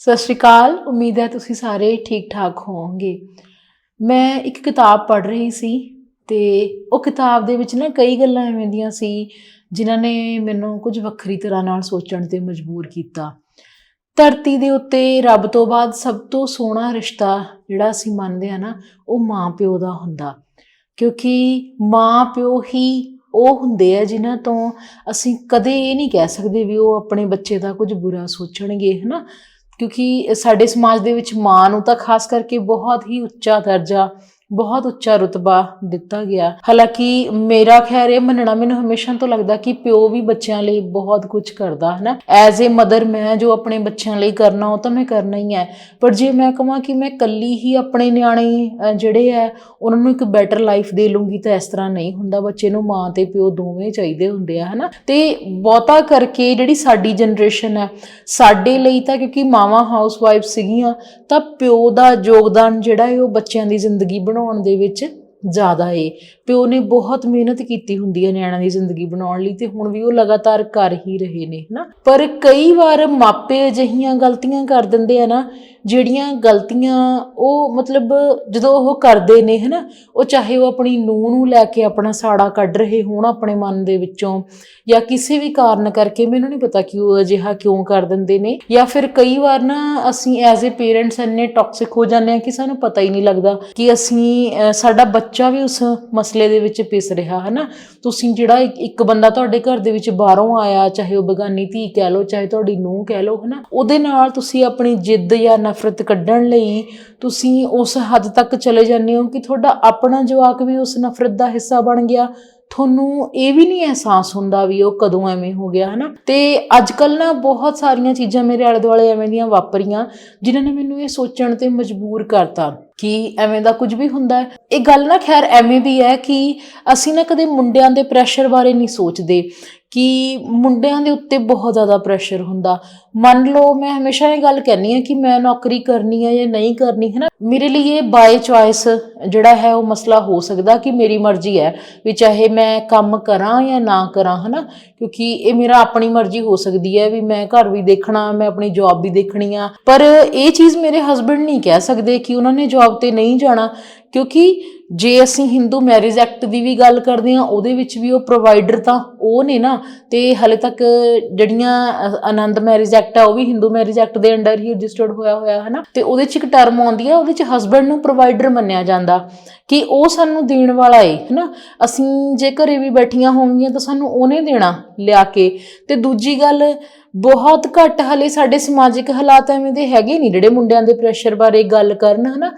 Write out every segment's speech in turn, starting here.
ਸਤਿ ਸ਼੍ਰੀ ਅਕਾਲ। ਉਮੀਦ ਹੈ ਤੁਸੀਂ ਸਾਰੇ ਠੀਕ ਠਾਕ ਹੋਵੋਗੇ। ਮੈਂ ਇੱਕ ਕਿਤਾਬ ਪੜ੍ਹ ਰਹੀ ਸੀ ਤੇ ਉਹ ਕਿਤਾਬ ਦੇ ਵਿੱਚ ਨਾ ਕਈ ਗੱਲਾਂ ਐਵੇਂ ਦੀਆਂ ਸੀ ਜਿਨ੍ਹਾਂ ਨੇ ਮੈਨੂੰ ਕੁਝ ਵੱਖਰੀ ਤਰ੍ਹਾਂ ਨਾਲ ਸੋਚਣ ਤੇ ਮਜਬੂਰ ਕੀਤਾ। ਧਰਤੀ ਦੇ ਉੱਤੇ ਰੱਬ ਤੋਂ ਬਾਅਦ ਸਭ ਤੋਂ ਸੋਹਣਾ ਰਿਸ਼ਤਾ ਜਿਹੜਾ ਅਸੀਂ ਮੰਨਦੇ ਆ ਨਾ, ਉਹ ਮਾਂ ਪਿਓ ਦਾ ਹੁੰਦਾ। ਕਿਉਂਕਿ ਮਾਂ ਪਿਓ ਹੀ ਉਹ ਹੁੰਦੇ ਆ ਜਿਨ੍ਹਾਂ ਤੋਂ ਅਸੀਂ ਕਦੇ ਇਹ ਨਹੀਂ ਕਹਿ ਸਕਦੇ ਵੀ ਉਹ ਆਪਣੇ ਬੱਚੇ ਦਾ ਕੁਝ ਬੁਰਾ ਸੋਚਣਗੇ, ਹਨਾ? ਕਿਉਂਕਿ ਸਾਡੇ ਸਮਾਜ ਦੇ ਵਿੱਚ ਮਾਂ ਨੂੰ ਤਾਂ ਖਾਸ ਕਰਕੇ ਬਹੁਤ ਹੀ ਉੱਚਾ ਦਰਜਾ ਬਹੁਤ ਉੱਚਾ ਰੁਤਬਾ ਦਿੱਤਾ ਗਿਆ। ਹਾਲਾਂਕਿ ਮੇਰਾ ਖੈਰ ਇਹ ਮੰਨਣਾ ਮੈਨੂੰ ਹਮੇਸ਼ਾ ਤੋਂ ਲੱਗਦਾ ਕਿ ਪਿਓ ਵੀ ਬੱਚਿਆਂ ਲਈ ਬਹੁਤ ਕੁਝ ਕਰਦਾ ਹੈ ਨਾ ਐਜ਼ ਅ ਮਦਰ ਮੈਂ ਜੋ ਆਪਣੇ ਬੱਚਿਆਂ ਲਈ ਕਰਨਾ, ਉਹ ਤਾਂ ਮੈਂ ਕਰਨਾ ਹੀ ਹੈ। ਪਰ ਜੇ ਮੈਂ ਕਹਾਂ ਕਿ ਮੈਂ ਕੱਲੀ ਹੀ ਆਪਣੇ ਨਿਆਣੇ ਜਿਹੜੇ ਆ ਉਹਨਾਂ ਨੂੰ ਇੱਕ ਬੈਟਰ ਲਾਈਫ ਦੇ ਲੂੰਗੀ ਤਾਂ ਇਸ ਤਰ੍ਹਾਂ ਨਹੀਂ ਹੁੰਦਾ। ਬੱਚੇ ਨੂੰ ਮਾਂ ਤੇ ਪਿਓ ਦੋਵੇਂ ਚਾਹੀਦੇ ਹੁੰਦੇ ਆ ਹੈ ਨਾ ਤੇ ਬਹੁਤਾ ਕਰਕੇ ਜਿਹੜੀ ਸਾਡੀ ਜਨਰੇਸ਼ਨ ਹੈ, ਸਾਡੇ ਲਈ ਤਾਂ ਕਿਉਂਕਿ ਮਾਵਾਂ ਹਾਊਸਵਾਈਫ ਸੀਗੀਆਂ, ਤਾਂ ਪਿਓ ਦਾ ਯੋਗਦਾਨ ਜਿਹੜਾ ਹੈ ਉਹ ਬੱਚਿਆਂ ਦੀ ਜ਼ਿੰਦਗੀ ਬਣਾਉਣ ਦੇ ਵਿੱਚ ਜ਼ਿਆਦਾ ਏ। ਪਿਓ ਨੇ ਬਹੁਤ ਮਿਹਨਤ ਕੀਤੀ ਹੁੰਦੀ ਹੈ ਨਿਆਣਿਆਂ ਦੀ ਜ਼ਿੰਦਗੀ ਬਣਾਉਣ ਲਈ ਤੇ ਹੁਣ ਵੀ ਉਹ ਲਗਾਤਾਰ ਕਰ ਹੀ ਰਹੇ ਨੇ, ਹਨਾ? ਪਰ ਕਈ ਵਾਰ ਮਾਪੇ ਅਜਿਹੀਆਂ ਗਲਤੀਆਂ ਕਰ ਦਿੰਦੇ ਆ ਨਾ, ਜਿਹੜੀਆਂ ਗਲਤੀਆਂ ਉਹ ਮਤਲਬ ਜਦੋਂ ਉਹ ਕਰਦੇ ਨੇ, ਹਨਾ? ਉਹ ਚਾਹੇ ਉਹ ਆਪਣੀ ਨੂੰਹ ਨੂੰ ਲੈ ਕੇ ਆਪਣਾ ਸਾੜਾ ਕੱਢ ਰਹੇ ਹੋਣ ਆਪਣੇ ਮਨ ਦੇ ਵਿੱਚੋਂ ਜਾਂ ਕਿਸੇ ਵੀ ਕਾਰਨ ਕਰਕੇ, ਮੈਨੂੰ ਨਹੀਂ ਪਤਾ ਕਿ ਉਹ ਅਜਿਹਾ ਕਿਉਂ ਕਰ ਦਿੰਦੇ ਨੇ ਜਾਂ ਫਿਰ ਕਈ ਵਾਰ ਨਾ ਅਸੀਂ ਐਜ਼ ਅ ਪੇਰੈਂਟਸ ਇੰਨੇ ਟੌਕਸਿਕ ਹੋ ਜਾਂਦੇ ਆ ਕਿ ਸਾਨੂੰ ਪਤਾ ਹੀ ਨਹੀਂ ਲੱਗਦਾ ਕਿ ਅਸੀਂ ਸਾਡਾ ਬੱਚਾ ਵੀ ਉਸ ਮਸਲੇ ਦੇ ਵਿੱਚ ਪਿਸ ਰਿਹਾ ਹੈ ਨਾ ਤੁਸੀਂ ਜਿਹੜਾ ਇੱਕ- ਬੰਦਾ ਤੁਹਾਡੇ ਘਰ ਦੇ ਵਿੱਚ ਬਾਹਰੋਂ ਆਇਆ, ਚਾਹੇ ਉਹ ਬਗਾਨੀ ਧੀ ਕਹਿ ਲਓ, ਚਾਹੇ ਤੁਹਾਡੀ ਨੂੰਹ ਕਹਿ ਲਓ, ਹਨਾ? ਉਹਦੇ ਨਾਲ ਤੁਸੀਂ ਆਪਣੀ ਜਿੱਦ ਜਾਂ ਨਫ਼ਰਤ ਕੱਢਣ ਲਈ ਤੁਸੀਂ ਉਸ ਹੱਦ ਤੱਕ ਚਲੇ ਜਾਂਦੇ ਹੋ ਕਿ ਤੁਹਾਡਾ ਆਪਣਾ ਜਵਾਕ ਵੀ ਉਸ ਨਫ਼ਰਤ ਦਾ ਹਿੱਸਾ ਬਣ ਗਿਆ। ਤੁਹਾਨੂੰ ਇਹ ਵੀ ਨਹੀਂ ਅਹਿਸਾਸ ਹੁੰਦਾ ਵੀ ਉਹ ਕਦੋਂ ਐਵੇਂ ਹੋ ਗਿਆ, ਹਨਾ? ਤੇ ਅੱਜ ਕੱਲ ਨਾ ਬਹੁਤ ਸਾਰੀਆਂ ਚੀਜ਼ਾਂ ਮੇਰੇ ਆਲੇ ਦੁਆਲੇ ਐਵੇਂ ਦੀਆਂ ਵਾਪਰੀਆਂ, ਜਿਨ੍ਹਾਂ ਨੇ ਮੈਨੂੰ ਇਹ ਸੋਚਣ ਤੇ ਮਜਬੂਰ ਕਰਤਾ ਕਿ ਐਵੇਂ ਦਾ ਕੁਝ ਵੀ ਹੁੰਦਾ ਇਹ ਗੱਲ ਨਾ ਖੈਰ ਐਵੇਂ ਵੀ ਹੈ ਕਿ ਅਸੀਂ ਨਾ ਕਦੇ ਮੁੰਡਿਆਂ ਦੇ ਪ੍ਰੈਸ਼ਰ ਬਾਰੇ ਨਹੀਂ ਸੋਚਦੇ। ਕਿ ਮੁੰਡਿਆਂ ਦੇ ਉੱਤੇ ਬਹੁਤ ਜ਼ਿਆਦਾ ਪ੍ਰੈਸ਼ਰ ਹੁੰਦਾ। ਮੰਨ ਲਓ, ਮੈਂ ਹਮੇਸ਼ਾ ਇਹ ਗੱਲ ਕਹਿੰਨੀ ਆ ਕਿ ਮੈਂ ਨੌਕਰੀ ਕਰਨੀ ਹੈ ਜਾਂ ਨਹੀਂ ਕਰਨੀ ਹੈ ਨਾ ਮੇਰੇ ਲਈ ਇਹ ਬਾਏ ਚੁਆਇਸ ਜਿਹੜਾ ਹੈ ਉਹ ਮਸਲਾ ਹੋ ਸਕਦਾ ਕਿ ਮੇਰੀ ਮਰਜ਼ੀ ਹੈ ਵੀ ਚਾਹੇ ਮੈਂ ਕੰਮ ਕਰਾਂ ਜਾਂ ਨਾ ਕਰਾਂ, ਹਨਾ? ਕਿਉਂਕਿ ਇਹ ਮੇਰਾ ਆਪਣੀ ਮਰਜ਼ੀ ਹੋ ਸਕਦੀ ਹੈ ਵੀ ਮੈਂ ਘਰ ਵੀ ਦੇਖਣਾ, ਮੈਂ ਆਪਣੀ ਜੌਬ ਵੀ ਦੇਖਣੀ ਆ। ਪਰ ਇਹ ਚੀਜ਼ ਮੇਰੇ ਹਸਬੰਡ ਨਹੀਂ ਕਹਿ ਸਕਦੇ ਕਿ ਉਹਨਾਂ ਨੇ ਜੌਬ ਤੇ ਨਹੀਂ ਜਾਣਾ, ਕਿਉਂਕਿ ਜੇ ਅਸੀਂ ਹਿੰਦੂ ਮੈਰਿਜ ਐਕਟ ਦੀ ਵੀ ਗੱਲ ਕਰਦੇ ਹਾਂ, ਉਹਦੇ ਵਿੱਚ ਵੀ ਉਹ ਪ੍ਰੋਵਾਈਡਰ ਤਾਂ ਉਹ ਨੇ ਨਾ, ਤੇ ਹਲੇ ਤੱਕ ਜਿਹੜੀਆਂ ਆਨੰਦ ਮੈਰਿਜ ਐਕਟ ਆ, ਉਹ ਵੀ ਹਿੰਦੂ ਮੈਰਿਜ ਐਕਟ ਦੇ ਅੰਡਰ ਹੀ ਰਜਿਸਟਰਡ ਹੋਇਆ ਹੋਇਆ ਹੈ ਨਾ ਤੇ ਉਹਦੇ 'ਚ ਇੱਕ ਟਰਮ ਆਉਂਦੀ ਹੈ ਉਹਦੇ 'ਚ ਹਸਬੰਡ ਨੂੰ ਪ੍ਰੋਵਾਈਡਰ ਮੰਨਿਆ ਜਾਂਦਾ, ਕਿ ਉਹ ਸਾਨੂੰ ਦੇਣ ਵਾਲਾ ਏ ਨਾ ਅਸੀਂ ਜੇ ਘਰੇ ਵੀ ਬੈਠੀਆਂ ਹੋਣਗੀਆਂ ਤਾਂ ਸਾਨੂੰ ਉਹਨੇ ਦੇਣਾ ਲਿਆ ਕੇ। ਤੇ ਦੂਜੀ ਗੱਲ, ਬਹੁਤ ਘੱਟ ਹਲੇ ਸਾਡੇ ਸਮਾਜਿਕ ਹਾਲਾਤ ਐਵੇਂ ਦੇ ਹੈਗੇ ਨਹੀਂ, ਜਿਹੜੇ ਮੁੰਡਿਆਂ ਦੇ ਪ੍ਰੈਸ਼ਰ ਬਾਰੇ ਗੱਲ ਕਰਨ, ਹਨਾ?